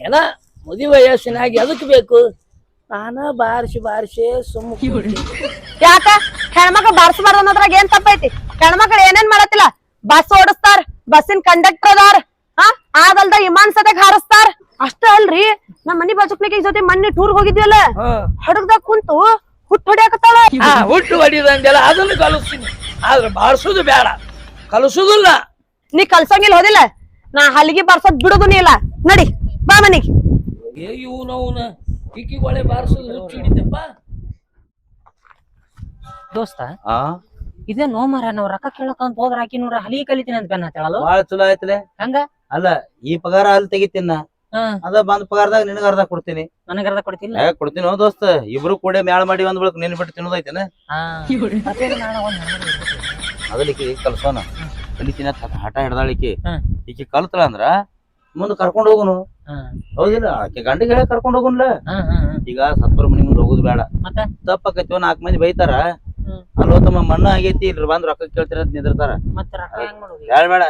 [SPEAKER 1] ಏನ ಮುದಿ ವಯಸ್ಸಿನಾಗಿ ಅದಕ್ಕೆ ಬೇಕು? ನಾನ ಬಾರಿಸಿ ಬಾರಿಸಿ ಸುಮ್ಮ
[SPEAKER 2] ಯಾಕ? ಹೆಣ್ಮಕ್ಳು ಬಾರ್ಸಬಾರ್ದು ಅನ್ನೋದ್ರಾಗ ಏನ್ ತಪ್ಪೈತಿ? ಹೆಣ್ಮಕ್ಳು ಏನೇನ್ ಮಾಡತ್ತಿಲ್ಲ? ಬಸ್ ಓಡಿಸ್ತಾರ ಬಸ್ಸಿನ ಕಂಡಕ್ಟರ್ ಅದಾರ ಹಾ ಆಗಲ್ದ ವಿಮಾನ ಸದ್ಯಕ್ ಹಾರಿಸ್ತಾರ. ಅಷ್ಟ ಅಲ್ರಿ ನಮ್ ಮನಿ ಬಾಜುಕ್ನಿಗೆ ಜೊತೆ ಮೊನ್ನೆ ಟೂರ್ ಹೋಗಿದ್ವಲ್ಲ ಹಡಗ್ದಾಗ ಕುಂತು ಹುಟ್ಟು ಹೊಡಿಯಾಕತ್ತಾಳ.
[SPEAKER 1] ಹುಟ್ಟು ಹೊಡಿದಂಗೆಲ್ಲ ಅದನ್ನು ಕಲಿಸ್ತೀನಿ. ಆದ್ರೆ ಬಾರಿಸೋದು ಬೇಡ ಕಲಿಸೋದಿಲ್ಲ.
[SPEAKER 2] ನೀ ಕಲ್ಸಂಗಿಲ್ಲ ಹೋದಿಲ್ಲ? ನಾ ಹಲಿಗೆ ಬಾರ್ಸೋದ್ ಬಿಡುದು ನೀ ಇಲ್ಲ. ನಡಿ ಬಾ ಮನಿಗೆ.
[SPEAKER 1] ಏ ಇವನವನ ಇಕ್ಕಿಗೊಳೆ ಬಾರಿಸೋದು ಹುಚ್ಚು ಹಿಡಿತಪ್ಪ.
[SPEAKER 4] ದೋಸ್ತ
[SPEAKER 3] ಆ?
[SPEAKER 4] ಇದೇ ನೋ ಮರ ನಾವ್ ರೊಕ್ಕ ಕೇಳಕ್ ಅಂತ ಹೋದ್ರ ಹಾಕಿ ನೋಡ್ರ ಹಲಿ ಕಲಿತೀನಿ ಅಂತ ಬೆನ್ನ ಹೇಳಲು
[SPEAKER 3] ಬಾಳ ಚಲೋ ಆಯ್ತಲೆ.
[SPEAKER 4] ಹಂಗ?
[SPEAKER 3] ಅಲ್ಲ ಈ ಪಗಾರ ಅಲ್ಲಿ ತೆಗಿತೀನ ಅದ ಬಂದ್ ಪಗಾರದಾಗ ನಿನಗ ಅರ್ಧ ಕೊಡ್ತೀನಿ.
[SPEAKER 4] ನನಗ ಅರ್ಧ ಕೊಡ್ತಿಲ್ಲ?
[SPEAKER 3] ಏ ಕೊಡ್ತೀನಿ ಹೋ ದೋಸ್ತ ಇಬ್ರು ಕೂಡ ಮ್ಯಾಳ ಮಾಡಿ ಒಂದ್ ಬಿಡಕ್ ನಿನ್ ಬಿಟ್ಟು ತಿನ್ನೋದೈತೇನ?
[SPEAKER 4] ಒಂದ್ ಹೆಣ್ಮಗ್ಳು
[SPEAKER 3] ಕಲ್ಸೋನ. ಕಲಿತೀನಿ ಅಂತ ಹಠ ಹಿಡ್ದಾಳಿಕಿ
[SPEAKER 4] ಈಕೆ.
[SPEAKER 3] ಈಕಿ ಕಲ್ತಳ ಅಂದ್ರ ಮುಂದ್ ಕರ್ಕೊಂಡ್ ಹೋಗುನು. ಹೌದಿಲ್ಲ ಆಕೆ ಗಂಡಿಗೆ ಹೇಳಿ ಕರ್ಕೊಂಡ್ ಹೋಗುನ್ಲ. ಈಗ ಸತ್ತೋರ್ ಮನಿ ಮುಂದ್ ಹೋಗುದು ಬೇಡ.
[SPEAKER 4] ಮತ್ತೆ?
[SPEAKER 3] ತಪ್ಪಕೈತಿ ನಾಲ್ಕು ಮಂದಿ ಬೈತಾರ. ಅಲ್ಲೋ ತಮ್ಮ ಮಣ್ಣ ಆಗೈತಿ ಇಲ್ರಿ ಬಂದ್ ರೊಕ್ಕ ಕೇಳ್ತೀರ ಅಂತ ನಿಂದಿರ್ತಾರ.
[SPEAKER 4] ಮತ್ತೆ ರೊಕ್ಕ ಹೆಂಗ್ ಮಾಡೋದು ಈಗ?
[SPEAKER 3] ಬ್ಯಾಡ ಬೇಡ.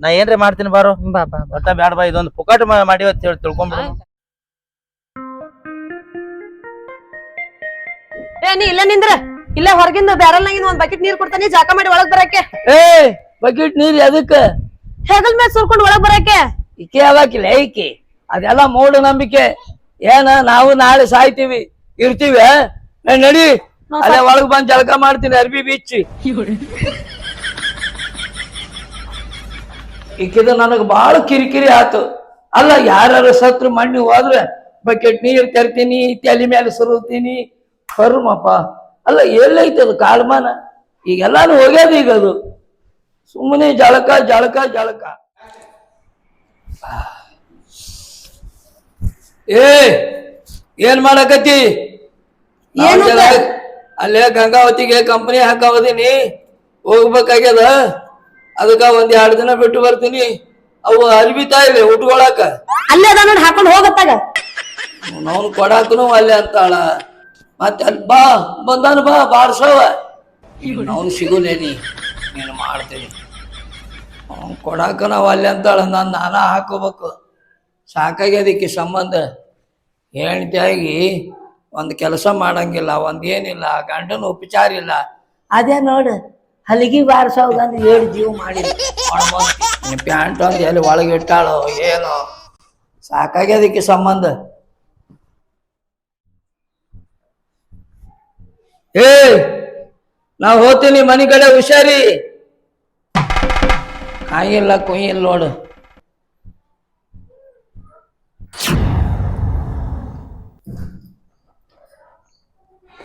[SPEAKER 3] ನಾ ಏನ್ರಿ ಮಾಡ್ತೀನಿ ಬಾರೋ?
[SPEAKER 4] ಬಾ ಬಾ ಬಾ.
[SPEAKER 3] ಒಟ್ಟ ಬ್ಯಾಡ ಬಾ ಇದೊಂದು ಪುಕಾಟ ಮಾಡಿ ಅಂತ ಹೇಳಿ ತಿಳ್ಕೊಂಡ್ಬಿಡು
[SPEAKER 2] ಏ ನೀ ಇಲ್ಲ ನಿಂದ್ರ? ಇಲ್ಲ ಹೊರಗಿಂದ ಬ್ಯಾರಲ್ ನಾಗಿಂದ ಒಂದ್ ಬಕೆಟ್ ನೀರ್ ಕೊಡ್ತಾನೆ ಜಾಕ ಮಾಡಿ ಒಳಗ್ ಬರಕ್ಕೆ
[SPEAKER 1] ಏ ಬಕೆಟ್ ನೀರ್ ಅದಕ್ಕ
[SPEAKER 2] ಹೆಗಲ್ ಮೇಲೆ ಸುರ್ಕೊಂಡ್ ಒಳಗ್ ಬರಕ್ಕೆ
[SPEAKER 1] ಇಕೆ ಅವಾಕಿಲ್ಲ ಐಕಿ ಅದೆಲ್ಲ ಮೂಢ ನಂಬಿಕೆ ಏನ ನಾವು ನಾಳೆ ಸಾಯ್ತೀವಿ ಇರ್ತೀವಿ ಏ, ನಡಿ. ಅಲ್ಲೇ ಒಳಗ್ ಬಂದ್ ಜಳಕ ಮಾಡ್ತೀನಿ ಅರ್ಬಿ ಬೀಚ್. ಈಕಿದ ನನಗ್ ಬಾಳ ಕಿರಿಕಿರಿ ಆತು. ಅಲ್ಲ ಯಾರು ಸತ್ರು ಮಣ್ಣಿ ಹೋದ್ರೆ ಬಕೆಟ್ ನೀರ್ ತರ್ತೀನಿ ತಲೆ ಮೇಲೆ ಸುರುತೀನಿ. ಕರ್ಮಪ್ಪ ಅಲ್ಲ ಎಲ್ಲೈತೆ ಅದು ಕಾಲ್ಮಾನ ಈಗೆಲ್ಲಾನು ಹೋಗ್ಯದ ಈಗ ಅದು. ಸುಮ್ಮನೆ ಜಳಕ ಜಳಕ ಜಳಕ. ಏ ಏನ್ ಮಾಡಕತ್ತಿ? ಅಲ್ಲೇ ಗಂಗಾವತಿಗೆ ಕಂಪನಿ ಹಾಕಾವದೀನಿ. ಹೋಗ್ಬೇಕಾಗ್ಯದ. ಅದಕ್ಕ ಒಂದ್ ಎರಡು ದಿನ ಬಿಟ್ಟು ಬರ್ತೀನಿ. ಅವು ಅರ್ಬಿತಾ ಇವೆ ಉಟ್ಕೊಳಕ.
[SPEAKER 2] ಅಲ್ಲೇ ಅದ ನೋಡಿ ಹಾಕೊಂಡ್ ಹೋಗತ್ತಾಗ.
[SPEAKER 1] ಅವನು ಕೊಡಾಕನು ಅಲ್ಲೇ ಅಂತಾಳ. ಮತ್ತೆ ಅಲ್ಲಿ ಬಾ ಬಂದಾನು ಬಾ ಬಾರ್ಸವ ಅವನು ಸಿಗುಲೇನಿ ನೀನು ಮಾಡ್ತೀನಿ. ಅವ್ನು ಕೊಡಾಕ ನಾವು ಅಲ್ಲೇ ಅಂತಾಳ. ನಾನು ನಾನಾ ಹಾಕೋಬೇಕು. ಸಾಕಾಗ್ಯದಕ್ಕೆ ಸಂಬಂಧ. ಹೆಂಡತಿಯಾಗಿ ಒಂದು ಕೆಲಸ ಮಾಡಂಗಿಲ್ಲ, ಒಂದು ಏನಿಲ್ಲ, ಗಂಡನ ಉಪಚಾರ ಇಲ್ಲ ಅದೇ ನೋಡು, ಹಲಗಿ ಬಾರಿಸೋಗಂದು ಏಳು ಜೀವ ಮಾಡಿ ಪ್ಯಾಂಟ್ ಒಂದು ಎಲ್ಲಿ ಒಳಗೆ ಇಟ್ಟಾಳೋ ಏನೋ. ಸಾಕಾಗ್ಯದಕ್ಕೆ ಸಂಬಂಧ. ಏ ನಾ ಹೋಗ್ತೀನಿ ಮನೆ ಕಡೆ ಹುಷಾರಿ. ಕಾಯಿಲ್ಲ ಕುಯ್ಯಿಲ್ಲ ನೋಡು.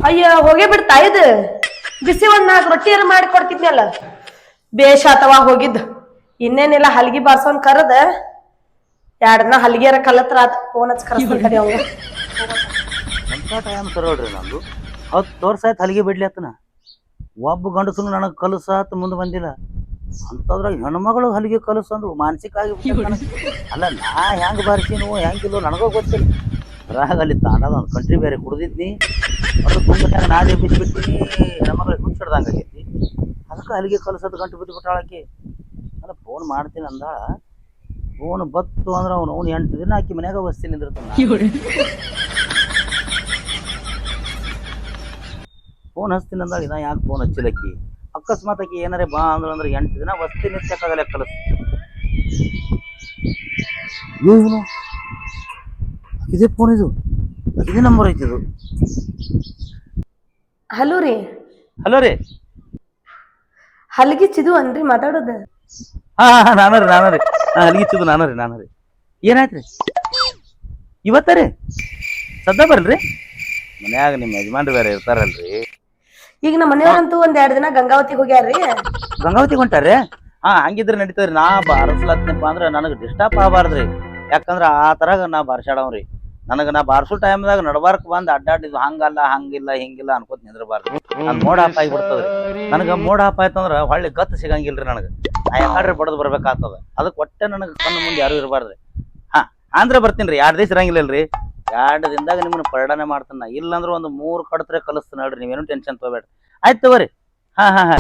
[SPEAKER 2] ಅಯ್ಯ, ಹೋಗೇ ಬಿಡ್ತಾ ಇದು. ಬಿಸಿ ಒಂದ್ ನಾಲ್ಕು ರೊಟ್ಟಿಯಾರ ಮಾಡಿ ಕೊಡ್ತಿದ್ನಲ್ಲ ಬೇಷ ಅಥವಾ ಹೋಗಿದ್ದು. ಇನ್ನೇನಿಲ್ಲ, ಹಲ್ಗಿ ಬಾರ್ಸೋನ್ ಕರದ. ಎರಡನ್ನ ಹಲ್ಗಿಯರ ಕಲತ್ರ ಆತ ಫೋನ್ ಹಚ್ಚಿ
[SPEAKER 3] ಟೈಮ್ ಸರೋಳ್ರಿ ನಂದು? ಹತ್ತು ಬಿಡ್ಲಿ ಆತನ. ಒಬ್ಬ ಗಂಡಸನು ನನಗೆ ಕಲಸಾತ್, ಮುಂದೆ ಬಂದಿಲ್ಲ. ಅಂತದ್ರಾಗ ಹೆಣ್ಮಗಳು ಹಲಿಗೆ ಕಲಸ ಅಂದ್ರು ಮಾನಸಿಕ ಆಗಿ ಅಲ್ಲ, ನಾ ಹೆಂಗ್ ಬಾರಿಸಿನೂ, ಹೆಂಗಿಲ್ಲೋ, ನನಗೂ ಗೊತ್ತಿಲ್ಲ. ರಾಗ ಅಲ್ಲಿ ತಾಂಡದ ಕಂಟ್ರಿ ಬೇರೆ ಕುಡ್ದಿದ್ನಿ. ಅದು ಕುಂಬಟ್ಟಾಗ ನಾ ಬಿಟ್ಬಿಟ್ಟಿನಿ ಹೆಣ್ಮಗಳಿಗೆ ಹುಚ್ಚಿಡ್ದಂಗೆ ಆಗೈತಿ. ಅದಕ್ಕೆ ಅಲ್ಲಿಗೆ ಕಲಸೋದು ಗಂಟು ಬಿದ್ದು ಆಕಿ. ಅಲ್ಲ ಫೋನ್ ಮಾಡ್ತೀನಿ ಅಂದಾಳ. ಫೋನ್ ಬತ್ತು ಅಂದ್ರೆ ಅವನು, ಅವ್ನು ಎಂಟು ದಿನ ಆಕಿ ಮನ್ಯಾಗ ವಸ್ತಿ ನಿಂದಿರ್ತಾನ. ಫೋನ್ ಹಚ್ತೀನಿ ಅಂದಾಗ ಇದ ಯಾಕೆ ಫೋನ್ ಹಚ್ಚಿಲಕ್ಕಿ ಅಕಸ್ಮಾತ್ ಆಕಿ ಏನಾರೇ ಬಾ ಅಂದ್ರ ಅಂದ್ರೆ ಎಂಟು ದಿನ ವಸ್ತಿ ನಿತ್ಯಕ್ಕಾಗಲ್ಲ ಕಲಸ್ ಇದೇ ಫೋನ್ ಇದು? ಇದೇ ನಂಬರ್ ಐತಿ ಇದು
[SPEAKER 2] ಹಲೋ ರೀ.
[SPEAKER 3] ಹಲೋ ರೀ.
[SPEAKER 2] ಹಲಗಿ ಚಿದು ಅನ್ರಿ ಮಾತಾಡೋದು?
[SPEAKER 3] ಹಾ ಹಾ ನಾನ ರೀ ನಾನು ರೀ. ಹಾ ಅಲ್ಲಿಗಿತ್ತಿದ್ದು ನಾನು ರೀ ನಾನು ರೀ. ಏನಾಯ್ತು ರೀ ಇವತ್ತ ರೀ? ಸದ್ದ ಬರ್ರಿ ಮನ್ಯಾಗ ನಿಮ್ಮ ಯಜಮಾನ್ರು ಬೇರೆ ಇರ್ತಾರಲ್ರಿ.
[SPEAKER 2] ಈಗ ನಮ್ಮ ಮನೆಯವ್ರಂತೂ ಒಂದ್ ಎರಡ್ ದಿನ ಗಂಗಾವತಿಗೆ ಹೋಗ್ಯಾರ್ರಿ.
[SPEAKER 3] ಗಂಗಾವತಿ ಹೊಂಟಾರ್ರಿ? ಹಾ ಹಂಗಿದ್ರೆ ನಡೀತದ್ರಿ. ನಾ ಬಾರಿಸ್ಲತ್ನಪ್ಪ ಅಂದ್ರೆ ನನಗೆ ಡಿಸ್ಟರ್ಬ್ ಆಗಬಾರ್ದ್ರಿ. ಯಾಕಂದ್ರ ಆ ತರಾಗ ನಾ ಬಾರ್ಸಾಡವ್ರಿ. ನನಗ ನಾ ಬಾರ್ಸೋ ಟೈಮ್ದಾಗ ನಡಬಾರ್ಕ್ ಬಂದ್ ಅಡ್ಡಾಡಿದ್ ಹಂಗಲ್ಲ ಹಂಗಿಲ್ಲ ಹಿಂಗಿಲ್ಲ ಅನ್ಕೋತ ನಿಂದ್ರಬಾರ್ದು. ನನ್ ಮೋಡ ಆಪ್ ಆಗಿಬಿಡ್ತದ್ರಿ. ನನಗ ಮೋಡ ಹಾಪ್ ಆಯ್ತಂದ್ರ ಹೊಳ್ಳಿ ಗತ್ ಸಿಗಂಗಿಲ್ರಿ ನನಗ. ನಾ ಯಾಕಾಡ್ರಿ ಬಡದ್ ಬರ್ಬೇಕಾಗ್ತದ? ಅದಕ್ಕೆ ಒಟ್ಟೆ ನನಗೆ ಕಣ್ಣು ಮುಂದೆ ಯಾರು ಇರಬಾರ್ದ್ರಿ. ಹಾ ಅಂದ್ರ ಬರ್ತೀನಿ ಎರಡ್ ದಿವಸ ಇರಂಗಿಲ್ಲಲ್ರಿ? ಎರಡ್ ದಿನದಾಗ ನಿಮ್ಮನ್ನ ಪರಿಣಾಮ ಮಾಡ್ತಾನ ಇಲ್ಲಾಂದ್ರ ಇಲ್ಲಂದ್ರ ಒಂದು ಮೂರು ಕಡತ್ರೆ ಕಲಿಸ್ತಾನ ನೋಡ್ರಿ ನೀವೇನು ಟೆನ್ಷನ್ ತಗೋಬೇಡ ಆಯ್ತು ತಗೋರಿ. ಹಾ ಹಾ ಹಾ.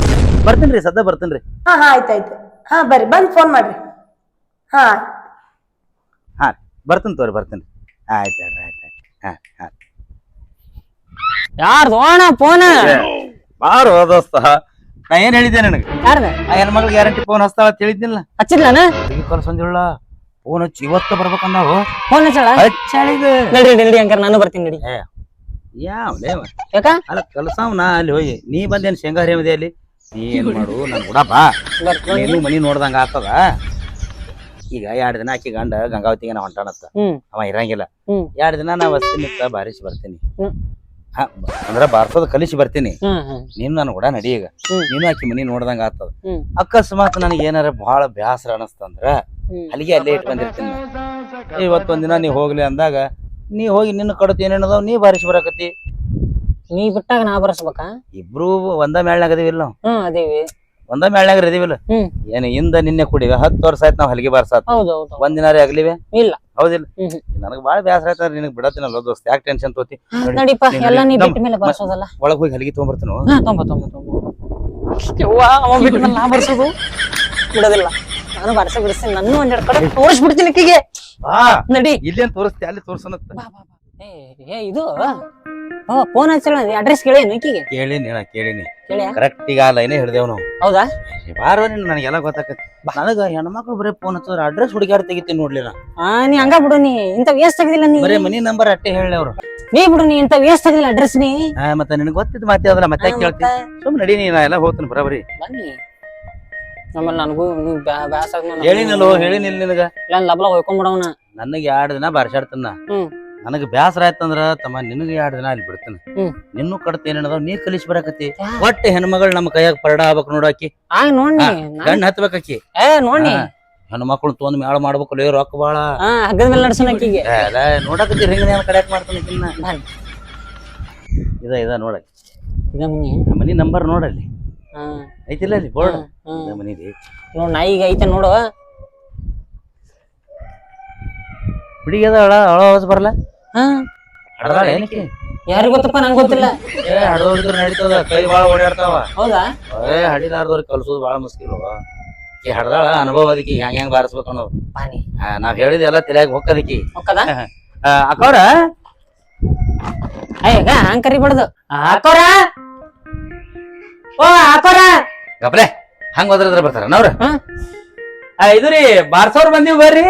[SPEAKER 3] ಬರ್ತೀನಿ ರೀ ಸದ್ದ ಬರ್ತೀನಿ ರೀ
[SPEAKER 2] ಹಾ ಹಾ ಆಯ್ತಾಯ್ತು ಹಾ ಬರ್ರಿ ಬಂದ್ ಫೋನ್ ಮಾಡ್ರಿ. ಹಾ
[SPEAKER 3] ಹಾ ಬರ್ತೀನಿ ತಗೋರಿ ಬರ್ತೀನಿ. ಆಯ್ತು ಹೇಳ್ರಿ ಆಯ್ತು ಆಯ್ತು ಹಾ ಹಾ.
[SPEAKER 4] ಯಾರ್ದು ಅಣ್ಣ ಫೋನ್?
[SPEAKER 3] ಬಾರೋ ದೋಸ್ತ. ನಾ ಏನ್ ಹೇಳಿದ್ದೆ ನನಗೆ?
[SPEAKER 4] ಯಾರ್ದ?
[SPEAKER 3] ಆ ಹೆಣ್ಮಗಳು ಗ್ಯಾರಂಟಿ ಫೋನ್ ಹಚ್ತಾಳ ಅಂತ ಹೇಳಿದ್ನಿಲ್ಲ?
[SPEAKER 4] ನಾನು
[SPEAKER 3] ಹುಡುಗಿ ಕಳ್ಸಂದಿಲ್ಲ ಫೋನ್ ಹಚ್ಚಿ ಇವತ್ತು ಬರ್ಬೇಕಂದಾವು
[SPEAKER 4] ಫೋನ್ ಹಚ್ಚಳ?
[SPEAKER 3] ಹಚ್ಚಾಳಿದ
[SPEAKER 4] ನಡಿ ನಡಿ ಹಂಗಾರ ನಾನು ಬರ್ತೀನಿ ನಡಿ.
[SPEAKER 3] ಯಾವ
[SPEAKER 4] ಯಾಕ?
[SPEAKER 3] ಅಲ್ಲ ಕಲ್ಸಾವ್ ನಾ ಅಲ್ಲಿ ಹೋಗಿ. ನೀ ಬಂದೇನ್ ಶೇಂಗಾ ಹರಿಮದಿ ಅಲ್ಲಿ ನೀ ಏನ್ ಮಾಡು ನನ್ ಕೂಡ ಬಾ ನೀನು ಮನಿ ನೋಡ್ದಂಗ ಆಗ್ತದ? ಈಗ ಎರಡ್ ದಿನ ಆಕಿ ಗಂಡ ಗಂಗಾವತಿಗೆ ನಾ ಹೊಂಟಾನತ್ತ
[SPEAKER 4] ಹ್ಮ್.
[SPEAKER 3] ಅವ ಇರಂಗಿಲ್ಲ.
[SPEAKER 4] ಹ್ಮ್.
[SPEAKER 3] ಎರಡ್ ದಿನ ನಾ ವಸ್ತಿ ನಿಂತ ಬಾರಿಸಿ ಬರ್ತೀನಿ.
[SPEAKER 4] ಹ್ಮ್.
[SPEAKER 3] ಹಾ ಅಂದ್ರ ಬಾರ್ಸೋದ್ ಕಲಿಸಿ ಬರ್ತೀನಿ.
[SPEAKER 4] ಹ್ಮ್ ಹ್ಮ್.
[SPEAKER 3] ನೀನು ನಾನು ಕೂಡ ನಡಿ ಈಗ.
[SPEAKER 4] ಹ್ಮ್.
[SPEAKER 3] ನೀನು ಆಕಿ ಮನಿ ನೋಡ್ದಂಗ ಆಗ್ತದ
[SPEAKER 4] ಹ್ಮ್.
[SPEAKER 3] ಅಕಸ್ಮಾತ್ ನನಗೆ ಏನಾರ ಬಹಳ ಬ್ಯಾಸರ ಅನಸ್ತಂದ್ರ
[SPEAKER 4] ಹ್ಮ್.
[SPEAKER 3] ಅಲ್ಲಿಗೆ ಅಲ್ಲೇ ಇಟ್ಟು ಬಂದಿರ್ತೀನಿ ಇವತ್ತೊಂದಿನ ನೀ ಹೋಗ್ಲಿ ಅಂದಾಗ ನೀ ಹೋಗಿ ನಿನ್ನ ಕಡತ್ ಏನೇನದಾವ್ ನೀ ಬಾರಿಸಿ ಬರಾಕತಿ
[SPEAKER 4] ನೀ ಬಿಟ್ಟಾಗ ನಾ ಬರಸ್ಬೇಕಾ?
[SPEAKER 3] ಇಬ್ರು ಒಂದ ಮೇಳ್ನಾಗ ಅದೀವಿಲ್ಲ ನಾವು.
[SPEAKER 4] ಹ್ಮ್ ಅದೇವಿ.
[SPEAKER 3] ಒಂದ ಮೇಳ್ನಾಗ ಇದೀವಿಲ್ಲ
[SPEAKER 4] ಹ್ಮ್.
[SPEAKER 3] ಏನು ಹಿಂದ ನಿನ್ನೆ ಕುಡಿವೆ ಹತ್ತು ವರ್ಷ ಆಯ್ತು ನಾವ್ ಹಲಗಿ ಬಾರ್ಸಾತ್.
[SPEAKER 4] ಹೌದು ಹೌದು
[SPEAKER 3] ಒಂದ್ ದಿನಾರೇ ಆಗ್ಲಿವೆ?
[SPEAKER 4] ಇಲ್ಲ.
[SPEAKER 3] ಹೌದಿಲ್ಲ?
[SPEAKER 4] ಹ್ಮ್.
[SPEAKER 3] ನನಗೆ ಬಾಳ ಬ್ಯಾಸರ ಆಯ್ತಾರ ನಿನ್ ಬಿಡತ್ತಿನಲ್ಲ ದೋಸ್ತ ಯಾಕೆ ಟೆನ್ಷನ್ ತೋತಿ?
[SPEAKER 4] ನಡಿಪ ಎಲ್ಲ ನೀ
[SPEAKER 3] ನಡಿ.
[SPEAKER 4] ಬಿಟ್ಟ ಮೇಲೆ ಬರ್ಸೋದಲ್ಲ.
[SPEAKER 3] ಒಳಗ್ ಹೋಗಿ ಹಲಗಿ ತೊಂಬರ್ತೀನಿ
[SPEAKER 4] ಹಾ ತೊಂಬ ತೊಂಬ ತೊಂಬ ಯವ್ವ ಅವ ಬಿಟ್ಟ ಮೇಲೆ ನಾ ಬರ್ಸೋದು? ಬಿಡೋದಿಲ್ಲ. ನಾನು ಬರ್ಸ ಬಿಡಿಸ್ತೀನಿ ನನ್ನ ಒಂದೆರಡು ಕಡೆ ತೋರಿಸ್ಬಿಡ್ತೀನಿ
[SPEAKER 3] ಬಾ.
[SPEAKER 4] ನಡಿ.
[SPEAKER 3] ಇಲ್ಲೇನ್ ತೋರಿಸ್ತಿ ಅಲ್ಲಿ ತೋರ್ಸನತ್ತ.
[SPEAKER 4] ಬಾ ಬಾ ಬಾ. ಏ ಏ ಇದು ಓ ಫೋನ್ ಹಚ್ಚಳ ಅಡ್ರೆಸ್ ಕೇಳಿ ಆಕಿಗೆ
[SPEAKER 3] ಕೇಳಿನಿ ನಾ ಕೇಳಿನಿ.
[SPEAKER 4] ಕೇಳ್ಯಾ?
[SPEAKER 3] ಕರೆಕ್ಟ್ ಈಗ ಆ ಲೈನೇ ಹಿಡ್ದೇವ್ ನಾವು.
[SPEAKER 4] ಹೌದಾ?
[SPEAKER 3] ಬಾರ ನೀನು ನನಗೆಲ್ಲ ಗೊತ್ತಾಕತಿ ನನಗ ಹೆಣ್ಮಕ್ಳು ಬರೀ ಫೋನ್ ಹಚ್ಚಿದ್ರ ಅಡ್ರೆಸ್ ಹುಡುಗಾರ ತೆಗಿತೀನಿ ನೋಡ್ಲಿಲ್ಲ
[SPEAKER 4] ಆ ನೀ ಹಂಗ ಬಿಡು ನೀ ಇಂತ ವೇಸ್ಟ್ ತೆಗ್ದಿಲ್ಲ ನೀ.
[SPEAKER 3] ಬರೀ ಮನಿ ನಂಬರ್ ಅಟ್ಟೆ ಹೇಳಿ ಅವ್ರು.
[SPEAKER 4] ನೀ ಬಿಡು ನೀ ಇಂತ ವೇಸ್ಟ್ ತೆಗ್ದಿಲ್ಲ ಅಡ್ರೆಸ್ ನೀ.
[SPEAKER 3] ಹಾ ಮತ್ತೆ ನಿನಗೆ ಗೊತ್ತಿದ್ದು ಮಾತಿ ಅದಲ್ಲ ಮತ್ತೆ ಯಾಕ್ ಕೇಳ್ತಿ? ಸುಮ್ ನಡಿ ನೀ ನಾ ಎಲ್ಲ ಹೋಗ್ತೀನಿ ಬರೋಬರಿ
[SPEAKER 4] ಬನ್ನಿ. ಆಮೇಲೆ ನನಗೂ ಬ್ಯಾಸ
[SPEAKER 3] ಹೇಳಿನಲ್ಲೋ ಹೇಳಿನಿಲ್ಲ ನಿನಗ.
[SPEAKER 4] ಇಲ್ಲ ಲಬ್ಲ ಹೋಯ್ಕೊಂಡ್ಬಿಡವನ
[SPEAKER 3] ನನಗೆ ಎರಡು ದಿನ ಬಾರ್ಸಾಡ್ತಾನ
[SPEAKER 4] ಹ್ಮ್.
[SPEAKER 3] ನನಗೆ ಬ್ಯಾಸರ ಆಯ್ತಂದ್ರ ತಮ್ಮ ನಿನಗೆ ಎರಡು ದಿನ ಅಲ್ಲಿ ಬಿಡ್ತೇನೆ.
[SPEAKER 4] ಹ್ಮ್.
[SPEAKER 3] ನಿನ್ನೂ ಕಡತ ಏನದ ನೀ ಕಲಿಸಿ ಬರಾಕತಿ
[SPEAKER 4] ಯಾ.
[SPEAKER 3] ಒಟ್ಟ ಹೆಣ್ಮಗಳು ನಮ್ಮ ಕೈಯಾಗ ಪರಡ ಆಗ್ಬೇಕು ನೋಡಾಕಿ
[SPEAKER 4] ಆಗ ನೋಡ್ನಿ
[SPEAKER 3] ಗಂಡ ಹತ್ಬೇಕಾಕಿ
[SPEAKER 4] ಏ ನೋಡ್ನಿ.
[SPEAKER 3] ಹೆಣ್ಮಕ್ಳು ತೊಂದ್ ಮ್ಯಾಳ ಮಾಡ್ಬೇಕು ಲೇ ರೊಕ್ಕ ಬಾಳ.
[SPEAKER 4] ಹಾ ಹಗ್ಗದ ಮೇಲೆ ನಡ್ಸೋಣ ಆಕಿಗೆ.
[SPEAKER 3] ನೋಡಕತ್ತಿ ಹಿಂಗ ನಾನು ಕಡ್ಯಾಕ್ ಮಾಡ್ತಾನೆ ಇದ ಇದ ನೋಡ
[SPEAKER 4] ಇದ ಮನಿ.
[SPEAKER 3] ಮನಿ ನಂಬರ್ ನೋಡಲ್ಲಿ
[SPEAKER 4] ಹಾ
[SPEAKER 3] ಐತಿಲ್ಲ ಅಲ್ಲಿ ಬೋರ್ಡ್? ಮನಿದಿ
[SPEAKER 4] ನೋಡ್ ನಾ ಈಗ ಐತೆ ನೋಡು.
[SPEAKER 3] ಹುಡುಗಿ ಅದ ಅಳ ಅಳ ಬರಲ್ಲ
[SPEAKER 4] ಹಾ.
[SPEAKER 3] ಹಡದಾಳ ಏನಕ್ಕೆ?
[SPEAKER 4] ಯಾರಿಗ್ ಗೊತ್ತಪ್ಪ ನಂಗೆ ಗೊತ್ತಿಲ್ಲ.
[SPEAKER 3] ಏ ಹಡದವ್ರಿದ್ರ ನಡೀತದ ಕೈ ಬಾಳ ಓಡಾಡ್ತಾವ
[SPEAKER 4] ಹೌದಾ?
[SPEAKER 3] ಏ ಹಡಿಲಾರ್ದವ್ರಿಗೆ ಕಲ್ಸೋದು ಬಾಳ ಮುಸ್ಕಿಲ್ ಈ ಹಡ್ದಾಳ ಅನುಭವ ಅದಕ್ಕೆ ಹೆಂಗ್ ಹೆಂಗ್ ಬಾರಿಸ್ಬೇಕು ಅನ್ನೋದು.
[SPEAKER 4] ಪಾನಿ.
[SPEAKER 3] ಆ, ನಾವ್ ಹೇಳಿದ ಎಲ್ಲ ತಲೆಯಾಗ ಹೊಕ್ಕದಕ್ಕೆ.
[SPEAKER 4] ಹೊಕ್ಕದ?
[SPEAKER 3] ಅಕ್ಕವ್ರ
[SPEAKER 4] ಅಯ್ಯಗ ಹಂಗ್ ಕರಿಬಾರ್ದು ಹಾಕೋರ ಓ ಹಾಕೋರ
[SPEAKER 3] ಗಬ್ಲೆ ಹಂಗ ಹೋದ್ರ ಬರ್ತಾರ ನವ್ರ?
[SPEAKER 4] ಹ್ಮ್.
[SPEAKER 3] ಇದು ರೀ ಬಾರ್ಸವ್ರ ಬಂದಿವ್ ಬರ್ರಿ?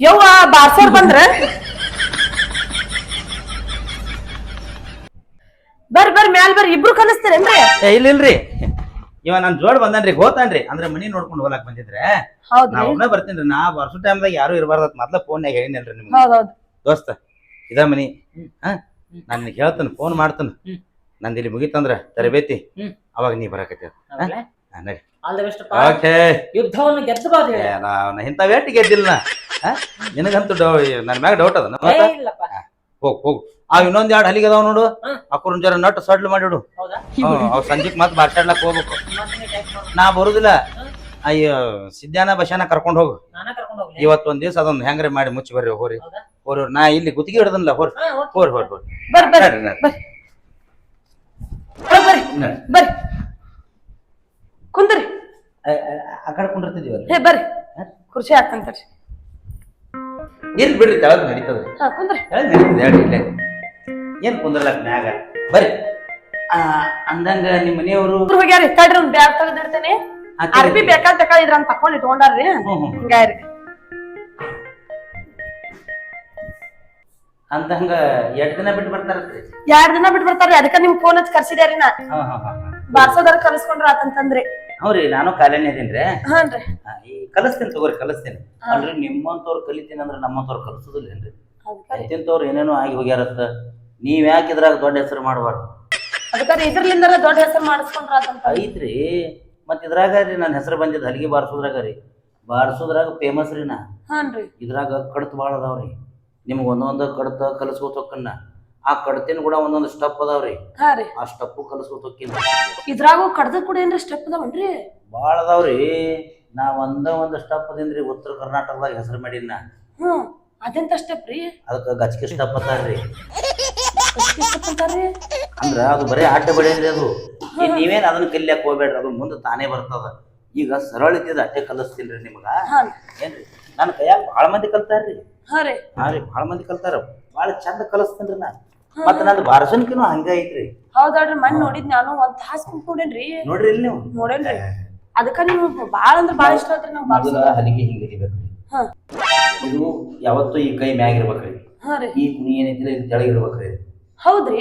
[SPEAKER 5] ಯವ್ವ ಬಾರ್ಸೋರ್ ಬಂದ್ರ? ಬರ್ರಿ ಬರ್ ಮ್ಯಾಲ್ ಬರ್ ಇಬ್ರು ಕಲಿಸ್ತಾರೆ
[SPEAKER 3] ಏ ಇಲ್ಲ ಇಲ್ರಿ. ಇವ ನನ್ ಜೋಡ್ ಬಂದನ್ರಿ ಹೋತಾನ್ರಿ ಅಂದ್ರೆ ಮನಿ ನೋಡ್ಕೊಂಡು ಹೋಗಕ್ ಬಂದಿದ್ರೆ ನಾ
[SPEAKER 5] ಹೌದ್ರಿ
[SPEAKER 3] ಬರ್ತೀನಿ ನಾ ಬರ್ಸೋ ಟೈಮ್ದಾಗ ಯಾರು ಇರಬಾರ್ದ ಮೊದ್ಲ ಫೋನ್ಯಾಗ ಹೇಳಿನಲ್ರಿ ನಿಮ್ಗೆ.
[SPEAKER 5] ಹೌದೌದು
[SPEAKER 3] ದೋಸ್ತ ಇದ ಮನಿ. ಹಾ? ನಾನು ನಿನಗೆ ಹೇಳ್ತಾನೆ ಫೋನ್ ಮಾಡ್ತಾನ.
[SPEAKER 4] ಹ್ಮ್.
[SPEAKER 3] ನಂದು ಇಲ್ಲಿ ಮುಗಿತಂದ್ರ ತರಬೇತಿ.
[SPEAKER 4] ಹ್ಮ್.
[SPEAKER 3] ಅವಾಗ ನೀ ಬರಾಕತ್ತೀರ ನಡಿ.
[SPEAKER 4] All the best
[SPEAKER 3] okay.
[SPEAKER 4] ಯುದ್ಧವನ್ನು ಗೆದ್ದು ಬಾದ್ ಹೇಳಿ.
[SPEAKER 3] ಇಂಥ ವೇಟ್ ಗೆದ್ದಿಲ್ಲ. ನಾ ಹಾ? ನಿನಗಂತೂ ಡೌ ನನ್ನ ಮ್ಯಾಗ ಡೌಟ್ ಅದ.
[SPEAKER 4] ಏ, ಇಲ್ಲಪ್ಪ.
[SPEAKER 3] ಹೋಗ್ ಹೋಗ್. ಆ ಇನ್ನೊಂದ್ ಎರಡು ಹಲಿಗೆ ಅದಾವ ನೋಡು. ಅಕ್ಕೂರ್ ಜರ ನಟ್ ಸಡ್ಲ್ ಮಾಡಿಡು. ಅವ್ ಸಂಜೆಕ್ ಮತ್ ಬಾರ್ಸಾಡ್ಲಕ್ ಹೋಗ್ಬೇಕು.
[SPEAKER 4] ಮತ್ತೆ ನೀ
[SPEAKER 3] ಬರುದಿಲ್ಲ. ಅಯ್ಯೋ ಸಿದ್ಧಾನ ಬಶಾನ ಕರ್ಕೊಂಡ್ ಹೋಗು.
[SPEAKER 4] ಇವತ್ತೊಂದ್ ದಿವಸ ಹೋಗ್ಲಿ.
[SPEAKER 3] ಇವತ್ ಒಂದ್ ದಿವ್ಸ ಅದೊಂದ್ ಹೆಂಗ್ರೆ ಮಾಡಿ ಮುಚ್ಚಿ ಬರ್ರಿ ಹೋರಿ. ಹೋರ್ ನಾ ಇಲ್ಲಿ ಗುತ್ತಿಗೆ ಹಿಡ್ದನ್ಲ ಹೋರ್. ಹೋರ್ ಹೋರ್ ಹೋರ್.
[SPEAKER 5] ಬರ್ರಿ ಕುಂದ್ರಿ.
[SPEAKER 3] ಆ- ಕಡೆ ಕುಂಡಿರ್ತಿದೀವಲ್ಲ
[SPEAKER 5] ಬರ್ರಿ. ಕುರ್ಚಿ ಹಾಕಂತಾರ್ರಿ
[SPEAKER 3] ಇರ್ಲಿ ಬಿಡ್ರಿ ತೆಳಗ್ ನಡೀತದ್ರಿ
[SPEAKER 5] ಹಾ ಕುಂದ್ರಿ.
[SPEAKER 3] ತೆಳಗ್ ನಡೀತದೆ ಹೇಳಿ ಇಲ್ಲೇ? ಏನ್ ಕುಂದ್ರಲಕ್ ಮ್ಯಾಗ? ಬರ್ರಿ. ಆ, ಅಂದಂಗ ನಿಮ್ಮ ಮನೆಯವರು
[SPEAKER 5] ಇಬ್ರು ಹೋಗ್ಯಾರಿ ತಡ್ರಿ ಒಂದ್ ಬ್ಯಾಗ್ ತೆಗೆದಿಡ್ತೇನೆ ಅರ್ಬಿ ಬೇಕಾದ್ ಬೇಕಾದಿದ್ರ ಅಂತ ತಕೊಂಡ್ ಇಟ್ಕೊಂಡಾರ್ರಿ. ಹಿಂಗಾರಿ
[SPEAKER 3] ಅಂದಂಗ ಎಷ್ಟ್ ದಿನ ಬಿಟ್ಟು ಬರ್ತಾರ್ರಿ
[SPEAKER 5] ಎರಡ್ ದಿನ ಬಿಟ್ಟು ಬರ್ತಾರ್ರಿ ಅದಕ್ಕ ನಿಮ್ ಫೋನ್ ಹಚ್ಚಿ ಕರ್ಸಿದ್ಯಾರಿ ನಾ.
[SPEAKER 3] ಹಾ ಹಾ ಹಾ.
[SPEAKER 5] ಬಾರ್ಸೋದಾರ ಕಲಿಸ್ಕೊಂಡ್ರ ಆತಂತಂದ್ರಿ.
[SPEAKER 3] ಹೌದ್ರಿ ನಾನು ಕಾಲೇನೇ ಇದೀನ್ರಿ.
[SPEAKER 5] ಹಾನ್ರಿ
[SPEAKER 3] ಆ, ಈ ಕಲಿಸ್ತೀನಿ ತಗೋರಿ ಕಲಿಸ್ತೀನಿ. ಅಲ್ರಿ ನಿಮ್ಮಂತವ್ರು ಕಲಿತೀನಿ ಅಂದ್ರೆ ನಮ್ಮಂತವ್ರು ಕಲಿಸೋದಿಲ್ಲ ಏನ್ರಿ
[SPEAKER 5] ಅದಕ್ಕ
[SPEAKER 3] ಎಂತಿಂತವ್ರು ಏನೇನೋ ಆಗಿ ಹೋಗ್ಯಾರತ್ತ. ನೀವ್ ಯಾಕೆ ಇದ್ರಾಗ ದೊಡ್ಡ ಹೆಸರು ಮಾಡಬಾರ್ದು?
[SPEAKER 5] ಅದಕ್ಕ ಇದ್ರಲಿಂದರ ದೊಡ್ಡ ಹೆಸರು ಮಾಡಿಸ್ಕೊಂಡ್ರ
[SPEAKER 3] ಐತ್ರಿ. ಮತ್ ಇದ್ರಾಗ ರೀ ನನ್ನ ಹೆಸರು ಬಂದಿದ್ದು ಹಲಿಗೆ ಬಾರಿಸೋದ್ರಾಗ ರೀ. ಬಾರಿಸೋದ್ರಾಗ ಫೇಮಸ್ ರೀ ನಾ.
[SPEAKER 5] ಹಾನ್ರಿ
[SPEAKER 3] ಇದ್ರಾಗ ಕಡತ ಭಾಳ ಅದಾವ್ರಿ ನಿಮ್ಗೆ ಒಂದೊಂದು ಕಡತ ಕಲಿಸ್ಕೋತ ಹೊಕ್ಕನ್ನ ಆ ಕಡತಿನ ಕೂಡ ಒಂದೊಂದು ಸ್ಟಪ್ ಅದಾವ್ರಿ
[SPEAKER 5] ಹಾ ರೀ.
[SPEAKER 3] ಆ ಸ್ಟಪ್ಪು ಕಲಿಸ್ಕೋತ ಹೊಕ್ಕಿನ
[SPEAKER 5] ಇದ್ರಾಗೂ ಕಡ್ದ ಕೂಡ ಏನ್ರಿ ಸ್ಟೆಪ್ ಅದಾವನ್ರಿ
[SPEAKER 3] ಭಾಳ ಅದಾವ್ರಿ ನಾ ಒಂದ ಒಂದು ಸ್ಟಪ್ ಅದೇನ್ರಿ ಉತ್ತರ ಕರ್ನಾಟಕದಾಗ ಹೆಸರು ಮಾಡೀನಿ ನಾ
[SPEAKER 5] ಹ್ಮ್. ಅದೆಂತ ಸ್ಟೆಪ್ ರೀ?
[SPEAKER 3] ಅದಕ್ಕೆ ಗಚ್ಕೆ ಸ್ಟೆಪ್
[SPEAKER 5] ಅಂತಾರ್ರಿ
[SPEAKER 3] ಅಂದ್ರ ಅದು ಬರೀ ಆಟ ಬಡಿಯಲ್ರಿ ಅದು. ಏ, ನೀವೇನ್ ಅದನ್ನ ಕಲಿಯಕ್ ಹೋಗ್ಬೇಡ್ರಿ ಅದು ಮುಂದೆ ತಾನೇ ಬರ್ತದ. ಈಗ ಸರಳ ಅಟ್ಟೆ ಕಲಿಸ್ತಿಲ್ರಿ ನಿಮ್ಗ. ಏನ್ರಿ? ನನ್ನ ಕೈಯಾಗ ಭಾಳ ಮಂದಿ ಕಲ್ತಾರ್ರಿ.
[SPEAKER 5] ಹಾ ರೀ.
[SPEAKER 3] ಹಾ ರೀ ಭಾಳ ಮಂದಿ ಕಲ್ತಾರ. ಬಾಳ ಚಂದ ಕಲಿಸ್ತೇನ್ರಿ ನಾ. ಮತ್ತ ನನ್ ಬಾರಸನ್ಕಿನೂ ಹಂಗ ಐತ್ರಿ.
[SPEAKER 5] ಹೌದಾಡ್ರಿ ಮನ್ ನೋಡಿದ್ ನಾನು ಒಂದ್ ತಾಸ್
[SPEAKER 3] ನೋಡ್ರಿ ಇಲ್ಲಿ ನೀವು?
[SPEAKER 5] ನೋಡೇನ್ರಿ. ಅದಕ್ಕ ನೀವು ಬಾಳ ಅಂದ್ರ ಬಾಳ ಇಷ್ಟ ಆತ್ರಿ ನಾವ್.
[SPEAKER 3] ಮೊದಲ ಹಲಿಗೆ ಹಿಂಗ ಹಿಡಿಬೇಕ್ರಿ.
[SPEAKER 5] ಹಾ.
[SPEAKER 3] ಇದು ಯಾವತ್ತು ಈ ಕೈ ಮ್ಯಾಗ ಇರ್ಬೇಕ್ರಿ.
[SPEAKER 5] ಹಾ ರೀ.
[SPEAKER 3] ಈ ಕುಣಿ ಏನೈತಿಲ್ಲ ಇದು ತೆಳಗ್ ಇರ್ಬೇಕ್ರಿ.
[SPEAKER 5] ಹೌದ್ರಿ?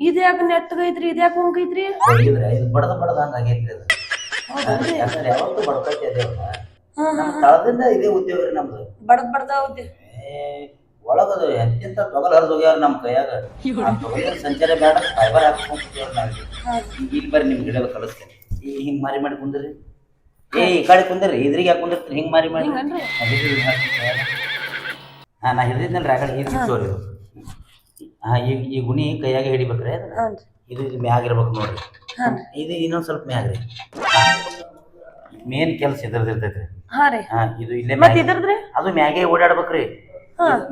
[SPEAKER 5] ಇದ್ಯಾಕ ನೆಟ್ಟಗೈತ್ರಿ ಇದ್ ಯಾಕ ಹೊಂಗೈತ್ರಿ
[SPEAKER 3] ಹೊಡಿದ್ರೆ ಇದು ಬಡದ ಬಡದ ಹಂಗ ಆಗೈತ್ರಿ ಅದು.
[SPEAKER 5] ಹೌದಲ್ರಿ
[SPEAKER 3] ಯಾಕಂದ್ರೆ ಯಾವತ್ತೂ
[SPEAKER 5] ಹಾ
[SPEAKER 3] ನಮ್ಮ ತಳದಿಂದ ಇದೇ ಉದ್ಯೋಗ ರೀ ನಮ್ದು.
[SPEAKER 5] ಬಡದ್ ಬಡದ ಹೌದ್ರಿ
[SPEAKER 3] ಏ, ಒಳಗದು ಎಂತೆಂತ ತೊಗಲ್ ಹರಿದು ಹೋಗ್ಯಾರ ನಮ್ಮ ಕೈಯಾಗ. ಆ ತೊಗಲಿನ ಸಂಚಾರ ಬೇಡ ಫೈಬರ್ ಹಾಕೊಂಡ್ಬಿಟ್ಟಿವ್ರಿ ನಾವು ಈಗ ಇಲ್ಲಿ. ಬರ್ರಿ ನಿಮ್ ಹಿಡಿಯೋದು ಕಲಿಸ್ತೇನೆ ಈ ಹಿಂಗ್ ಮಾರಿ ಮಾಡಿ ಕುಂದ್ರಿ. ಏ ಈ ಕಡೆ ಕುಂದ್ರಿ ಇದ್ರಿಗೆ ಯಾಕೆ ಕುಂದಿರ್ತೀರಿ ಹಿಂಗ್ ಮಾರಿ ಮಾಡಿ.
[SPEAKER 5] ಹಿಂಗನ್ರಿ?
[SPEAKER 3] ಹಾ ನಾ ಹಿಡಿದಿದ್ನಲ್ರಿ ಆ ಕಡೆ ಇದು ಹಾ ಈ ಈ ಗುಣಿ ಕೈಯಾಗ ಹಿಡಿಬೇಕ್ರಿ. ಅದನ್ನ ಇದು ಇದು ಮ್ಯಾಗ ಇರ್ಬೇಕು ನೋಡ್ರಿ. ಇದು ಇನ್ನೊಂದ್ ಸ್ವಲ್ಪ ಮ್ಯಾಗ ರೀ. ಮೇನ್ ಕೆಲಸ ಇದ್ರದ್ದು ಇರ್ತೈತ್ರಿ
[SPEAKER 5] ಹಾಂ ರೀ.
[SPEAKER 3] ಹಾ ಇದು ಇಲ್ಲೇ
[SPEAKER 5] ಮತ್ತೆ
[SPEAKER 3] ಮ್ಯಾಗೆ-
[SPEAKER 5] ಇದ್ರದ್ರಿ?
[SPEAKER 3] ಅದು ಮ್ಯಾಗೆ ಓಡಾಡ್ಬೇಕ್ರಿ.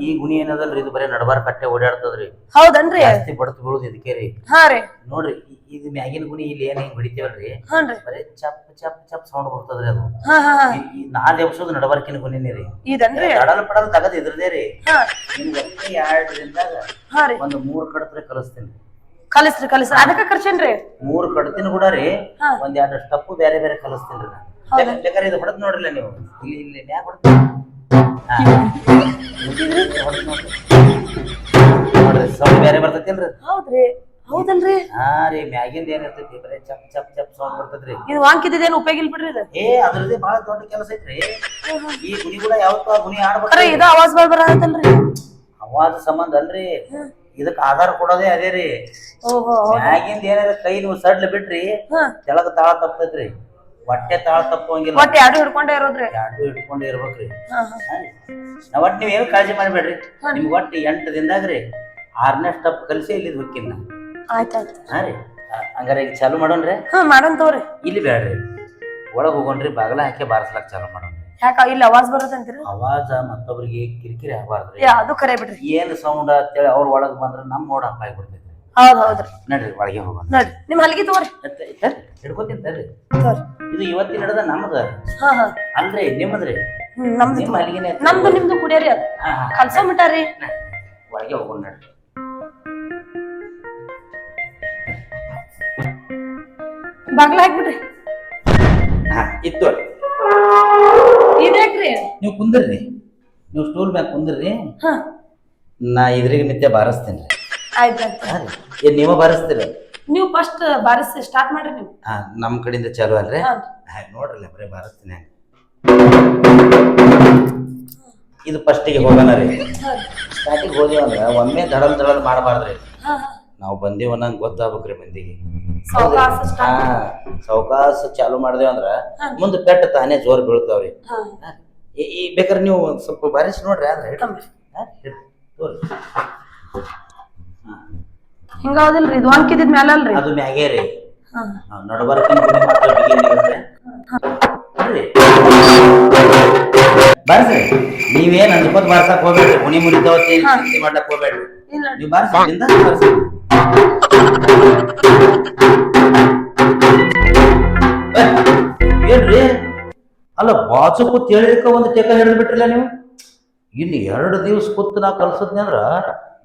[SPEAKER 3] ಈ ಗುಣಿ ಏನದಲ್ರಿ? ಇದು ಬರೀ ನಡಬಾರ ಕಟ್ಟೆ ಓಡಾಡ್ತದ್ರಿ.
[SPEAKER 5] ಹೌದನ್ರಿ?
[SPEAKER 3] ಜಾಸ್ತಿ ಬಡತ್ ಬೀಳುದು ಇದಕ್ಕೆ ರೀ.
[SPEAKER 5] ಹಾ ರೀ.
[SPEAKER 3] ನೋಡ್ರಿ ಇ- ಇದು ಮ್ಯಾಗಿನ ಗುಣಿ ಇಲ್ಲಿ ಏನ್ ಹಿಂಗ್ ಹೊಡಿತೇವಲ್ರಿ?
[SPEAKER 5] ಹಾನ್ರಿ
[SPEAKER 3] ಬರೀ ಚಪ್ ಚಪ್ ಚಪ್ ಸೌಂಡ್ ಬರ್ತದ್ರಿ ಅದು.
[SPEAKER 5] ಹಾ ಹಾ ಹಾ.
[SPEAKER 3] ಈ- ಈ ನಾಲ್ ಎಬ್ಸೋದು ನಡಬಾರ್ಕಿನ ಗುಣಿನೇ ರೀ.
[SPEAKER 5] ಇದನ್ರಿ?
[SPEAKER 3] ತಡಲ್ ಪಡಲ್ ತಗದ್ ಇದ್ರದೇ ರೀ.
[SPEAKER 5] ಹಾ.
[SPEAKER 3] ನಿಮ್ಗೆ ಎರಡ್ ದಿನದಾಗ
[SPEAKER 5] ಹಾ ರೀ.
[SPEAKER 3] ಒಂದು ಮೂರ್ ಕಡತ್ರ ಕಲಿಸ್ತೀನಿ.
[SPEAKER 5] ಕಲಿಸ್ರಿ ಕಲಿಸ್ರಿ. ಅದಕ್ಕ ಕರ್ಸೇನ್ರಿ?
[SPEAKER 3] ಮೂರ್ ಕಡತಿನ ಕೂಡ ರೀ.
[SPEAKER 5] ಹಾ.
[SPEAKER 3] ಒಂದ್ ಎರಡು ಸ್ಟಪ್ಪು ಬೇರೆ ಬೇರೆ ಕಲಿಸ್ತೀನಿ ರೀ ನಾ
[SPEAKER 5] ಹೌದಾ?
[SPEAKER 3] ಬೇಕ- ಬೇಕಾದ್ರೆ ಇದು ಹೊಡೆದ್ ನೋಡ್ರಿಲ್ಲ ನೀವು. ಇಲ್ಲಿ ಇಲ್ಲಿ. ಹೊಡ್ದ್ ನೋಡ್ರಿ. ಸೌಂಡ್ ಬೇರೆ ಬರ್ತೈತಿಲ್ರಿ
[SPEAKER 5] ಹೌದ್ರಿ ಹೌದಲ್ರಿ?
[SPEAKER 3] ಹಾ ರೀ ಮ್ಯಾಗಿಂದ ಏನಿರ್ತೈತಿ ಬರೀ ಚಪ್ ಚಪ್ ಚಪ್ ಸೌಂಡ್ ಬರ್ತೈತ್ರಿ.
[SPEAKER 5] ಇದು ವಾಂಕಿದ್ದೇನು ಉಪಯೋಗ ಇಲ್ಲ ಬಿಡ್ರಿ ಇದು?
[SPEAKER 3] ಏ ಅದ್ರದ್ದೇ ಬಹಳ ದೊಡ್ಡ ಕೆಲಸ ಐತ್ರಿ. ಈ ಗುಡಿ ಕೂಡ ಯಾವತ್ತೂ ಆ ಗುಣಿ
[SPEAKER 5] ಖರೆ
[SPEAKER 3] ಆಡ್ಬೇಕು
[SPEAKER 5] ಇದು ಆವಾಜ್ ಬಾಳ್ ಬರತ್ತಲ್ರಿ
[SPEAKER 3] ಅವಾಜ ಸಂಬಂಧ ಅಲ್ರಿ. ಇದಕ್ ಆಧಾರ ಕೊಡೋದೇ ಅದೇ ರೀ.
[SPEAKER 5] ಓಹೋ
[SPEAKER 3] ಮ್ಯಾಗಿಂದ ಏನಾರ ಕೈ ನೀವು ಸಡ್ಲ ಬಿಟ್ರಿ
[SPEAKER 5] ಹಾ
[SPEAKER 3] ತೆಳಗ ತಾಳ ತಪ್ಪತೈತ್ರಿ ಹೊಟ್ಟೆ ತಾಳ ತಪ್ಪಂಗಿಲ್ಲ
[SPEAKER 5] ಹೊಟ್ಟೆ ಎರಡು ಹಿಡ್ಕೊಂಡೇ ಇರೋದ್ರಿ?
[SPEAKER 3] ಎರಡು ಹಿಡ್ಕೊಂಡೇ ಇರ್ಬೇಕ್ರಿ.
[SPEAKER 5] ಹಾ ಹಾ.
[SPEAKER 3] ಹಾ ರೀ. ನಾವ್ ಒಟ್ಟು ನೀವ್ ಏನು ಕಾಳಜಿ ಮಾಡಬೇಡ್ರಿ? ನಿಮ್ಗೆ ಒಟ್ಟು ಎಂಟು ದಿನದಾಗ್ರಿ ರೀ ಆರನೇ ಸ್ಟೆಪ್ ಕಲಿಸಿ ಇಲ್ಲಿ ಹೋಗಿನ
[SPEAKER 5] ಆಯ್ತಾಯ್ತು.
[SPEAKER 3] ಹಾ ರೀ. ಆ, ಹಂಗಾರೆ ಈಗ ಚಾಲು ಮಾಡೋಣ್ರಿ?
[SPEAKER 5] ಹಾ ಮಾಡೋಣ ತಗೋರಿ.
[SPEAKER 3] ಇಲ್ಲಿ ಬೇಡ್ರಿ ಒಳಗೆ ಹೋಗೋಣ್ರಿ ಬಾಗಲ ಹಾಕಿ ಬಾರಿಸ್ಲಾಕ್ ಚಾಲು ಮಾಡೋಣ
[SPEAKER 2] ಯಾಕ ಇಲ್ಲಿ ಅವಾಜ್ ಬರೋದಂತೀರಿ
[SPEAKER 3] ಅವಾಜ ಮತ್ತೊಬ್ರಿಗೆ ಕಿರಿಕಿರಿ ಆಗಬಾರ್ದ್ರಿ.
[SPEAKER 2] ಏ ಅದು ಕರೆ ಬಿಡ್ರಿ.
[SPEAKER 3] ಏನ್ ಸೌಂಡ್ ಅಂತೇಳಿ ಅವ್ರ ಒಳಗ್ ಬಂದ್ರ ನಮ್ ಮೋಡ ಹಂಗ ಆಗ್ಬಿಡ್ತೈತಿ
[SPEAKER 2] ಹೌದ್ ಹೌದ್ರಿ.
[SPEAKER 3] ನಡ್ರಿ ಒಳಗೆ ಹೋಗೋಣ.
[SPEAKER 2] ನೋಡ್ರಿ. ನಿಮ್ ಹಲ್ಗಿ ತಗೋರಿ.
[SPEAKER 3] ಹಿಡ್ಕೋತೀನಿ ತರ್ರಿ
[SPEAKER 2] ತಗೋರಿ.
[SPEAKER 3] ಇದು ಇವತ್ತಿನ ಹಿಡ್ದ ನಮ್ದ.
[SPEAKER 2] ಹಾ ಹಾ.
[SPEAKER 3] ಅಲ್ರಿ ನಿಮ್ಮದ್ರಿ
[SPEAKER 2] ಹ್ಮ್ ನಮ್ದು
[SPEAKER 3] ನಿಮ್ಮ ಅಲ್ಲಿಗೆನೆ
[SPEAKER 2] ನಮ್ದು ನಿಮ್ದು ಕುಡಿಯರಿ ಅದ.
[SPEAKER 3] ಹಾ, ಹಾ.
[SPEAKER 2] ಕಲ್ಸ ಮಿಟ್ಟಾರಿ
[SPEAKER 3] ಒಳಗೆ ಹೋಗೋಣ ನಡ್ರಿ.
[SPEAKER 2] ಬಾಗ್ಲ ಹಾಕ್ಬಿಡ್ರಿ.
[SPEAKER 3] ಹಾ ಇತ್ತು
[SPEAKER 2] ಇದ್ಯಾಕ್ರಿ
[SPEAKER 3] ನೀವು ಕುಂದ್ರಿ. ನೀವು ಸ್ಟೂಲ್ ಮ್ಯಾಗ ಕುಂದ್ರಿ.
[SPEAKER 2] ಹಾ.
[SPEAKER 3] ನಾ ಇದ್ರಿಗೆ ನಿತ್ಯ ಬಾರಿಸ್ತೀನಿ
[SPEAKER 2] ಆಯ್ತಾಯ್ತು
[SPEAKER 3] ಏನ್ ನೀವ ಬಾರಿಸ್ತೀರ?
[SPEAKER 2] ನೀವು ಫಸ್ಟ್ ಬಾರಿಸಿ ಸ್ಟಾರ್ಟ್ ಮಾಡ್ರಿ ನೀವು.
[SPEAKER 3] ಹಾ ನಮ್ ಕಡೆಯಿಂದ ಚಾಲು ಅಲ್ರಿ?
[SPEAKER 2] ಹಾ.
[SPEAKER 3] ಹಾ, ನೋಡ್ರಲ್ಲ ಬರೀ ಬಾರಿಸ್ತೀನಿ ಹಂಗ. ಇದು ಫಸ್ಟಿಗೆ ಹೋಗೋಣ ರೀ. ಸ್ಟಾರ್ಟಿಗೆ ಹೋದಿವಿ ಅಂದ್ರೆ ಒಮ್ಮೆ ದಡಲ್ ದಡಲ್ ಮಾಡಬಾರ್ದ್ರಿ.
[SPEAKER 2] ಹಾ ಹಾ.
[SPEAKER 3] ನಾವು ಬಂದೇವ ನಂಗೆ ಗೊತ್ತಾಗ್ಬೇಕ್ರಿ ಮಂದಿಗೆ.
[SPEAKER 2] ಸಾವ್ಕಾಸ
[SPEAKER 3] ಹಾ
[SPEAKER 2] ಸ್ಟಾರ್ಟ್
[SPEAKER 3] ಸಾವಕಾಶ ಚಾಲು ಮಾಡಿದೇವ ಅಂದ್ರ
[SPEAKER 2] ಹಾ.
[SPEAKER 3] ಮುಂದೆ ಪೆಟ್ಟ ತಾನೇ ಜೋರ್ ಬೀಳ್ತಾವ್ರಿ.
[SPEAKER 2] ಹಾ.
[SPEAKER 3] ಈ- ಈ ಬೇಕಾದ್ರೆ ನೀವು ಸ್ವಲ್ಪ ಬಾರಿಸಿ ನೋಡ್ರಿ
[SPEAKER 2] ಅಂದ್ರೆ
[SPEAKER 3] ಹಾ. ತೋರಿ.
[SPEAKER 2] ಹಿಂಗಾವದಿಲ್ರಿ? ಇದು ಅಂಕಿದಿದ್ ಮ್ಯಾಲ ಅಲ್ರಿ?
[SPEAKER 3] ಅದು ಮ್ಯಾಗೆ ರೀ. ನಡಬರ್ಕಿನ ನೀವೇನ್ ಅನ್ಕೋದ್ ಬಾರ್ಸಕ್ ಹೋಗ್ಬೇಡ್ರಿ. ಮುನಿ ಮುನಿತಾವತ್ತಿ ಚಿಂತೆ ಮಾಡ್ಲಕ್ ಹೋಗ್ಬೇಡ್ರಿ.
[SPEAKER 2] ನೀವ್
[SPEAKER 3] ನೀವು ಬಾರ್ಸಿ ನಿಂದ ಬಾರ್ಸಿ. ಏನ್ರಿ? ಅಲ್ಲ ಬಾಚು ಕೂತ್ ಹೇಳಿದಕ್ಕ ಒಂದು ಟೇಕ ಹಿಡಿದು ಬಿಟ್ರಲ್ಲ ನೀವು? ಇನ್ನು ಎರಡು ದಿವಸ ಕೂತ್ ನಾ ಕಲ್ಸದ್ನಿ ಅಂದ್ರ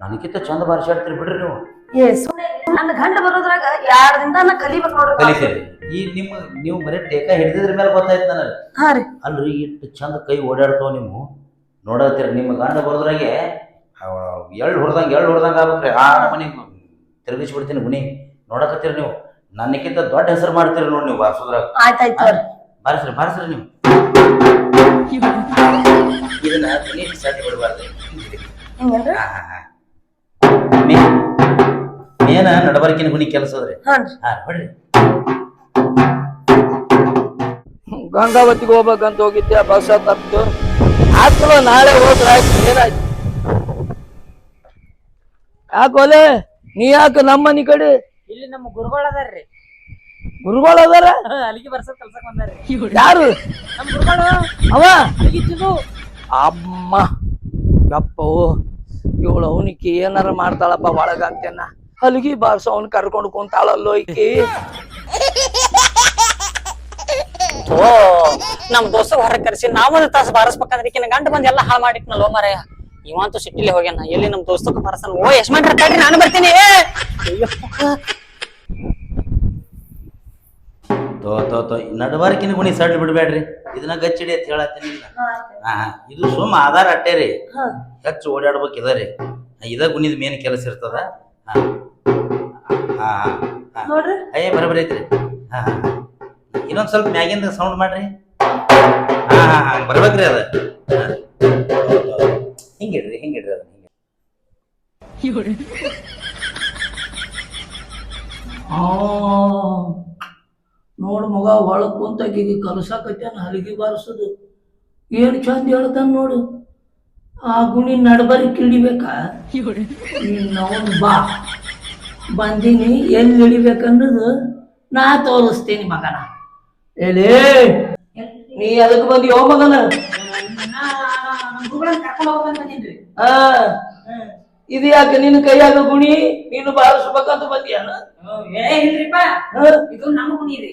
[SPEAKER 3] ನನಗಿಂತ ಚಂದ ಬಾರಿಸಾಡ್ತೀರಿ ಬಿಡ್ರಿ ನೀವು.
[SPEAKER 2] ಏ ಸುಮ್ನೆ ನನ್ನ ಗಂಡ ಬರೋದ್ರಾಗ ಯಾರದಿಂದ ನಾ ಕಲಿಬೇಕು ನೋಡ್ರಿ
[SPEAKER 3] ಕಲಿತೀರಿ ಈ ನಿಮ್ಮ ನೀವು ಬರೀ ಟೇಕ ಹಿಡಿದಿದ್ರ ಮೇಲೆ ಗೊತ್ತಾಯ್ತು ನನಗೆ.
[SPEAKER 2] ಹಾ ರೀ.
[SPEAKER 3] ಅಲ್ರಿ ಇಟ್ಟು ಚಂದ ಕೈ ಓಡಾಡ್ತಾವ ನೀವು. ನೋಡತ್ತೀರಿ ನಿಮ್ಮ ಗಂಡ ಬರೋದ್ರಾಗೆ ಎಳ್ಳು ಹೊಡ್ದಂಗೆ ಎಳ್ಳು ಹೊಡ್ದಂಗೆ ಆಗ್ಬೇಕ್ರಿ. ಆ ಮನೆ ತಿರುಗಿಸಿ ಬಿಡ್ತೀನಿ ಗುಣಿ. ನೋಡಕತ್ತೀರಿ ನೀವು. ನನ್ನಕ್ಕಿಂತ ದೊಡ್ಡ ಹೆಸರು ಮಾಡ್ತೀರಿ ನೋಡಿ ನೀವು ಬಾರಿಸೋದ್ರಾಗ.
[SPEAKER 2] ಆಯ್ತಾಯ್ತು ಅವ್ರಿ
[SPEAKER 3] ಬಾರಿಸ್ರಿ ಬಾರಿಸ್ರಿ ನೀವು. ಇದನ್ನ ಗುಣಿ ಸಾಟಿ ಬಿಡಬಾರ್ದು.
[SPEAKER 2] ಹಿಂಗೇನ್ರಿ?
[SPEAKER 3] ಹಾ ಹಾ ಹಾ. ಮೇ ಮೇನ ನಡಬರ್ಕಿನ ಗುಣಿ ಕೆಲಸದ್ರಿ? ಹಾ. ಬಿಡ್ರಿ
[SPEAKER 1] ಗಂಗಾವತಿಗೆ ಹೋಗ್ಬೇಕಂತ ಹೋಗಿದ್ದೆ ಬಸ್ ತಪ್ಪಿತು ಆತ್ಮ ನಾಳೆ ಹೋದ್ರ ಆಯ್ತು ಏನಾಯ್ತು? ಯಾಕೋಲೆ ನೀ ಯಾಕೆ ನಮ್ಮ ಮನಿ ಕಡೆ?
[SPEAKER 4] ಇಲ್ಲಿ ನಮ್ಮ ಗುರುಗಳ ಅದಾರ್ರಿ.
[SPEAKER 1] ಗುರುಗಳು ಅದಾರ?
[SPEAKER 4] ಅಲ್ಲಿಗೆ ಬರ್ಸೋದ್ ಕೆಲ್ಸಕ್ಕೆ ಬಂದಾರ್ರಿ.
[SPEAKER 1] ಯಾರು?
[SPEAKER 4] ನಮ್ಮ ಗುರುಗಳು.
[SPEAKER 1] ಅವ?
[SPEAKER 4] ಅಲ್ಲಿಗಿತ್ತು
[SPEAKER 1] ಅಮ್ಮ ಯಪ್ಪೋ ಇವಳು ಅವನಿಕೆ ಏನಾರ ಮಾಡ್ತಾಳಪ್ಪ ಒಳಗ ಅಂತೇನ ಹಲಗಿ ಬಾರ್ಸ ಅವ್ನ ಕರ್ಕೊಂಡು ಕುಂತಾಳಲ್ಲೋ ಈಕಿ.
[SPEAKER 4] ಓ ನಮ್ ದೋಸ್ತ ಹೊರಗೆ ಕರೆಸಿ ನಾವೊಂದು ತಾಸು ಬಾರಿಸ್ಬೇಕಂದ್ರೆ ಈಕಿನ ಗಂಡ ಬಂದ್ ಎಲ್ಲ ಹಾಳು ಮಾಡಿಟ್ನಲ್ಲೋ ಮಾರಾಯ. ಇವಂತೂ ಸಿಟ್ಟಿಲಿ ಹೋಗ್ಯಾನ ಎಲ್ಲಿ ನಮ್ ದೋಸ್ತಕ್ಕ ಬಾರಸನ್? ಓ ಯಶ್ಮಂತ್ರ ತಡ್ರಿ ನಾನು ಬರ್ತೀನಿ.
[SPEAKER 3] ತೋ ತೋ ತೋ ನಡಬಾರ್ಕಿನ ಗುಣಿ ಸಡ್ಲ್ ಬಿಡ್ಬೇಡ್ರಿ. ಇದನ್ನ ಗಚ್ಚಿಡಿ ಅಂತ ಹೇಳತ್ತೀನಿ ಹಾ ಇದು ಸುಮ್ ಆಧಾರ ಅಟ್ಟೆ ರೀ.
[SPEAKER 2] ಹಾ.
[SPEAKER 3] ಹೆಚ್ಚು ಓಡಾಡ್ಬೇಕು ಇದ ರೀ ಇದ ಗುಣಿದ ಮೇನ್ ಕೆಲಸ ಇರ್ತದ. ಹಾ. ಹಾ
[SPEAKER 2] ನೋಡ್ರಿ.
[SPEAKER 3] ಅಯ್ಯ ಬರಬರಿ ಐತ್ರಿ. ಹಾ ಹಾ ಇನ್ನೊಂದ್ ಸ್ವಲ್ಪ ಮ್ಯಾಗಿಂದ ಸೌಂಡ್ ಮಾಡ್ರಿ. ಹಾ ಹಾ ಹಾ ಬರ್ಬೇಕ್ರಿ ಅದ. ಹಿಂಗಿಡ್ರಿ ಹಿಂಗಿಡ್ರಿ ಅದ ಹಿಂಗೆ
[SPEAKER 1] ಆ ನೋಡು ಮಗ ಒಳಗ್ ಕುಂತಾಗಿ ಕಲಸಾಕತ್ಯಾನ ಹಲಗಿ ಬಾರಿಸೋದು. ಏನ್ ಚಂದ ಹೇಳ್ತಾನ ನೋಡು. ಆ ಗುಣಿ ನಡಬರಿ ಕಿಡಿಬೇಕಾ? ಅವನು ಬಾ. ಬಂದೀನಿ ಎಲ್ಲಿ ಇಳಿಬೇಕನ್ನೋದು ನಾ ತೋರಿಸ್ತೀನಿ ಮಗನ. ಹೇಳಿ ನೀ ಅದಕ್ಕೆ ಬಂದಿ ಯೋ ಮಗನ? ಆ ಇದು ಯಾಕೆ ನಿನ್ನ ಕೈಯಾಗ ಗುಣಿ? ನೀನು ಬಾರಿಸ್ಬೇಕಂತ ಬಂದಿಯಾನ
[SPEAKER 4] ಏ ಇಲ್ರಿಪ್ಪ.
[SPEAKER 1] ಹಾ?
[SPEAKER 4] ಇದು ನಮ್ಮ ಗುಣಿ ರೀ.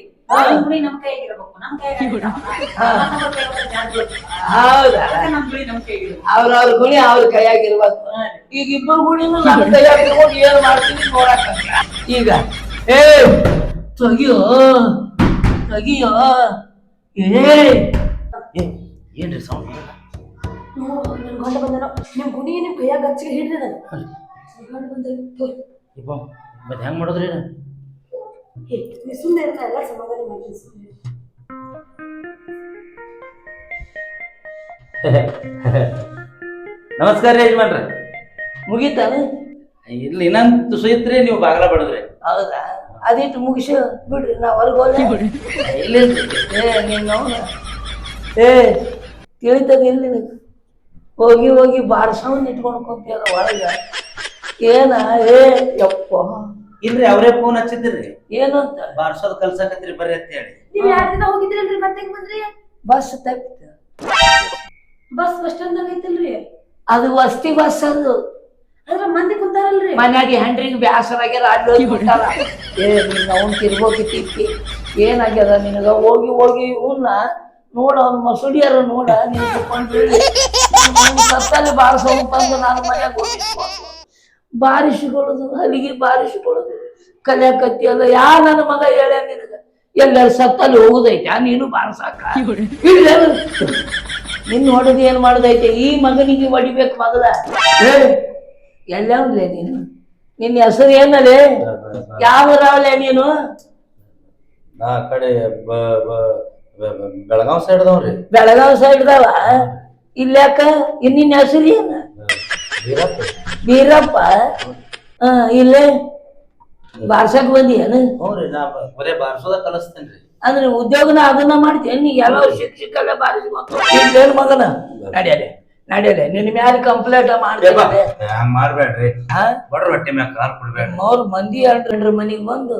[SPEAKER 1] ಅವ್ರವ್ರ ಗುಣಿ ಅವ್ರ ಕೈಯಾಗಿರ್ಬೇಕು. ಈಗ ಇಬ್ಬರು ಗುಣಿನೂ ನಮ್ ಕೈಯಾಗಿರ್ಬೋದು ಏನ್ ಮಾಡ್ತೀನಿ ಈಗ. ಏ ತೆಗಿಯೋ ತೆಗಿಯೋ. ಏ
[SPEAKER 3] ಏನ್ರಿ ಸೌಂಡ್
[SPEAKER 2] ನೋಡು ನನ್ ಗಂಡ ಬಂದನ? ನಿಮ್ಮ ಗುಣಿ ನಿಮ್ ಕೈಯಾಗ ಹಚ್ಚಿಗೆ ಹಿಡ್ರಿ ನಾನು. ಬಂದೆ
[SPEAKER 3] ಇಪ್ಪ ಮತ್ತೆ ಹೆಂಗ್ ಮಾಡೋದ್ರಿ
[SPEAKER 2] ನೀ ಸುಮ್ಮನೆ ಇರ್ತಾ ಎಲ್ಲ ಸಮಾಧಾನ ಮಾಡಿ ಸುಮ್ಮನೆ
[SPEAKER 3] ನಮಸ್ಕಾರ ಯಜಮಾನ್ರ.
[SPEAKER 1] ಮುಗೀತಾನ
[SPEAKER 3] ಇಲ್ಲಿ ಇನ್ನೊಂದು ಸುಯಿತ್ರಿ ನೀವು ಬಾಗಲ ಬಡದ್ರಿ.
[SPEAKER 1] ಹೌದಾ? ಅದಿಟ್ಟು ಮುಗಿಸಿ. ಬಿಡ್ರಿ ನಾ ಹೊರಗೆ ಹೋಗ್ಲಿ
[SPEAKER 3] ಇಲ್ಲಿ
[SPEAKER 1] ಏ ನಿನ್ನ ಏ ತಿಳಿತದ ಇಲ್ಲಿ ನಿನಗೆ? ಹೋಗಿ ಹೋಗಿ ಬಾರ್ಸವನ್ ಇಟ್ಕೊಂಡು ಕುಂತಿಯಲ್ಲ ಒಳಗೆ. ಏನ? ಏ ಯಪ್ಪ.
[SPEAKER 3] ಇಲ್ರಿ ಅವರೇ ಫೋನ್ ಹಚ್ಚಿದ್ರಿ.
[SPEAKER 1] ಅಂತ?
[SPEAKER 3] ಬಾರ್ಸೋದ್ ಕಲ್ಸಕತ್ರಿ ಬರ್ರಿ ಅಂತ ಹೇಳಿ.
[SPEAKER 2] ನೀವು ಯಾರ ದಿನ ಹೋಗಿದ್ರಲ್ರಿ ಮತ್ತೆ ಹೆಂಗ್ ಬಂದ್ರಿ?
[SPEAKER 1] ಬಸ್ ತಪ್ಪಿತ
[SPEAKER 2] ಬಸ್ ಬಸ್ ಸ್ಟ್ಯಾಂಡ್ ಐತಲ್ರಿ?
[SPEAKER 1] ಅದು ವಸ್ತಿ ಬಸ್ ಅದು.
[SPEAKER 2] ಅದ್ರ ಮಂದಿ ಕುಂತಾರಲ್ರಿ.
[SPEAKER 1] ಮನ್ಯಾಗ ಹೆಂಡ್ರಿಗೆ ಬ್ಯಾಸರಾಗ್ಯಾರ ಹೋಗಿ ಬಿಟ್ಟಾರ ಏ ನಿನ್ನ ಅವ್ನ್ ತಿಪ್ಪಿ ಏನಾಗ್ಯದ ನಿನಗ? ಹೋಗಿ ಹೋಗಿ ಇವನ್ನ ನೋಡ ಅವ್ನ ಮಸೂಡಿಯರ ನೋಡ ನೀನ್ ಕುತ್ಕೊಂಡ್ ಸತ್ತಲ್ಲಿ ಬಾರಿಸೋ ತಂದು ನಾನು ಮನ್ಯಾಗ ಹೋಗಿ ಬಾರಿಸಿಕೊಳ್ಳೋದು ಅಲ್ಲಿಗೆ ಬಾರಿಸಿಕೊಳ್ಳೋದು ಕಲಿಯಕತ್ತಿ ಅಲ್ಲ ಯಾ ನನ್ನ ಮಗ ಹೇಳ ನಿನಗ? ಎಲ್ಲ ಸತ್ತಲ್ಲಿ ಹೋಗುದೈತೆ ನೀನು ಬಾರಿಸಾಕ. ಇಲ್ಲೇನು? ನಿನ್ ಹೊಡೆದು ಏನ್ ಮಾಡುದೈತೆ? ಈ ಮಗನಿಗೆ ಹೊಡಿಬೇಕು ಮಗದ ಏ, ಎಲ್ಲವ್ಲೆ ನೀನು? ನಿನ್ನ ಹೆಸರು ಏನದೆ? ಯಾವ ರಾವಲೆ ನೀನು?
[SPEAKER 3] ನಾ ಆ ಕಡೆ ಬ- ಬ- ಬ- ಬ- ಬೆಳಗಾವ್ ಸೈಡ್ದವ್ರಿ
[SPEAKER 1] ಬೆಳಗಾವ್ ಸೈಡ್ದವ ಇಲ್ಯಾಕ ನಿನ್ನ ಹೆಸರು ಏನ?
[SPEAKER 3] ವೀರಪ್ಪ.
[SPEAKER 1] ಬೀರಪ್ಪ ಹ ಇಲ್ಲೇ? ಬಾರ್ಸಕ್ ಬಂದಿಯೇನು?
[SPEAKER 3] ಹ್ಞೂ ರೀ ನಾ ಬ- ಬರೇ ಬಾರ್ಸೋದ ಕಲಿಸ್ತೇನ್ರಿ
[SPEAKER 1] ಅಂದ್ರೆ ಉದ್ಯೋಗನ ಅದನ್ನ ಮಾಡ್ತೇನೆ ನೀ ಎಲ್ಲ ಶಿಕ್ಷಕಲ್ಲ ಬಾರಿಸ್ಬೇಕು ಇಲ್ಲೇನು ಮಗನ? ನಡಿಯಲೆ ನಡಿಯಲೆ ನಿನ್ ಮ್ಯಾಲ ಕಂಪ್ಲೇಂಟ್
[SPEAKER 3] ಮಾಡ್ಬೇಡ್ರಿ.
[SPEAKER 1] ಹಾ?
[SPEAKER 3] ರೊಟ್ಟಿ ಕಾರ್
[SPEAKER 1] ಅವ್ರ ಮಂದಿ ಅಲ್ರಿ ಮನಿಗ್ ಬಂದು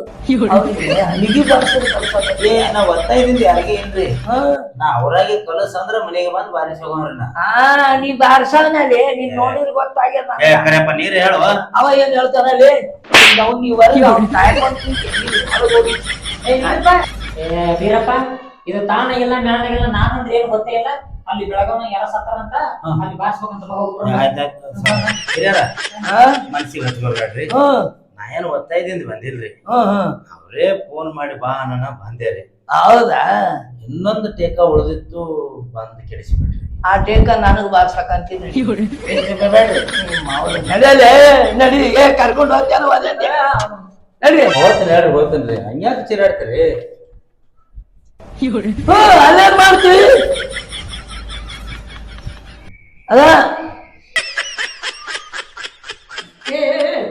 [SPEAKER 1] ಹನಿಗಿ
[SPEAKER 3] ಏ ನಾ ಒತ್ತಾಯದಿಂದ ಯಾರಿಗೆ ಏನ್ರಿ?
[SPEAKER 1] ಹಾ.
[SPEAKER 3] ನಾ ಅವ್ರಾಗೆ ಕಲಸ್ ಅಂದ್ರ ಮನೆಗೆ ಬಂದ್ ಬಾರಿಸಿ ನಾ.
[SPEAKER 1] ಬಾರ್ಸವನಲ್ಲಿ ನೀನ್ ನೋಡಿದ್ರೆ ಗೊತ್ತಾಗ್ಯದ.
[SPEAKER 3] ನೀರ್ ಹೇಳುವ.
[SPEAKER 1] ಅವ ಏನ್ ಹೇಳ್ತಾನಲ್ಲಿ? ಅವ್ನ
[SPEAKER 4] ಬೀರಪ್ಪ ಇದು ತಾನಾಗಿಲ್ಲ ಮ್ಯಾನಾಗಿಲ್ಲ ನಾನಂದ್ರೆ ಏನು ಗೊತ್ತೇ ಇಲ್ಲ? ಅಲ್ಲಿ ಬೆಳಗಾವ್ನ ಯಾರ ಸತ್ತಾರಂತ ಅಲ್ಲಿ ಬಾರಿಸ್ಬೇಕಂತ
[SPEAKER 3] ಹಿರಿಯರ? ಮನ್ಸಿಗೆ ನಾ ಏನು ಒತ್ತಾಯದಿಂದ ಬಂದಿಲ್ರಿ. ಅವರೇ ಫೋನ್ ಮಾಡಿ ಬಾ ಅನ್ನ ಬಂದೆ ರೀ
[SPEAKER 1] ಹೌದಾ?
[SPEAKER 3] ಇನ್ನೊಂದು ಟೇಕ ಉಳಿದಿತ್ತು ಬಂದು ಕೆಡಿಸ್ಬಿಟ್ರಿ.
[SPEAKER 1] ಆ ಟೇಕ ನನಗ್ ಬಾರ್ಸಕಂತೀನಿ ನಡಿಯಲೇ ನಡಿ ಏ ಕರ್ಕೊಂಡು ಹೋಗ್ತಾನ ಹೋದಂತೆ. ನಡಿ.
[SPEAKER 3] ಹೋಗ್ತೀನಿ ಹೇಳ್ರಿ ಹೋಗ್ತೀನಿ ಹಂಗ್ಯಾಕೆ ಚಿರಾಡ್ತೀರಿ?
[SPEAKER 1] ಅಲ್ಲೇನ್ ಮಾಡ್ತೀವಿ ಅದ?
[SPEAKER 2] ಏ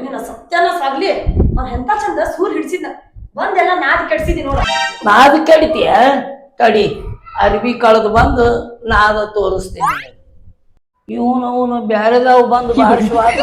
[SPEAKER 2] ನಿನ್ನ ಸತ್ಯನ ಸಾಗ್ಲಿ ಅವ್ನ ಎಂತ ಚಂದ ಸೂರ್ ಹಿಡ್ಸಿದ್ನ. ಬಂದೆಲ್ಲ ನಾದ್ ಕೆಡ್ಸಿದಿ ನೋಡ.
[SPEAKER 1] ನಾದ ಕಡಿತೀಯ? ಕಡಿ ಅರ್ಬಿ ಕಳೆದು ಬಂದು ನಾದ ತೋರಿಸ್ತೀನಿ. ಇವನು ಅವನು ಬ್ಯಾರೆದಾವ್ ಬಂದು ಬಾರಿಸುವಾಗ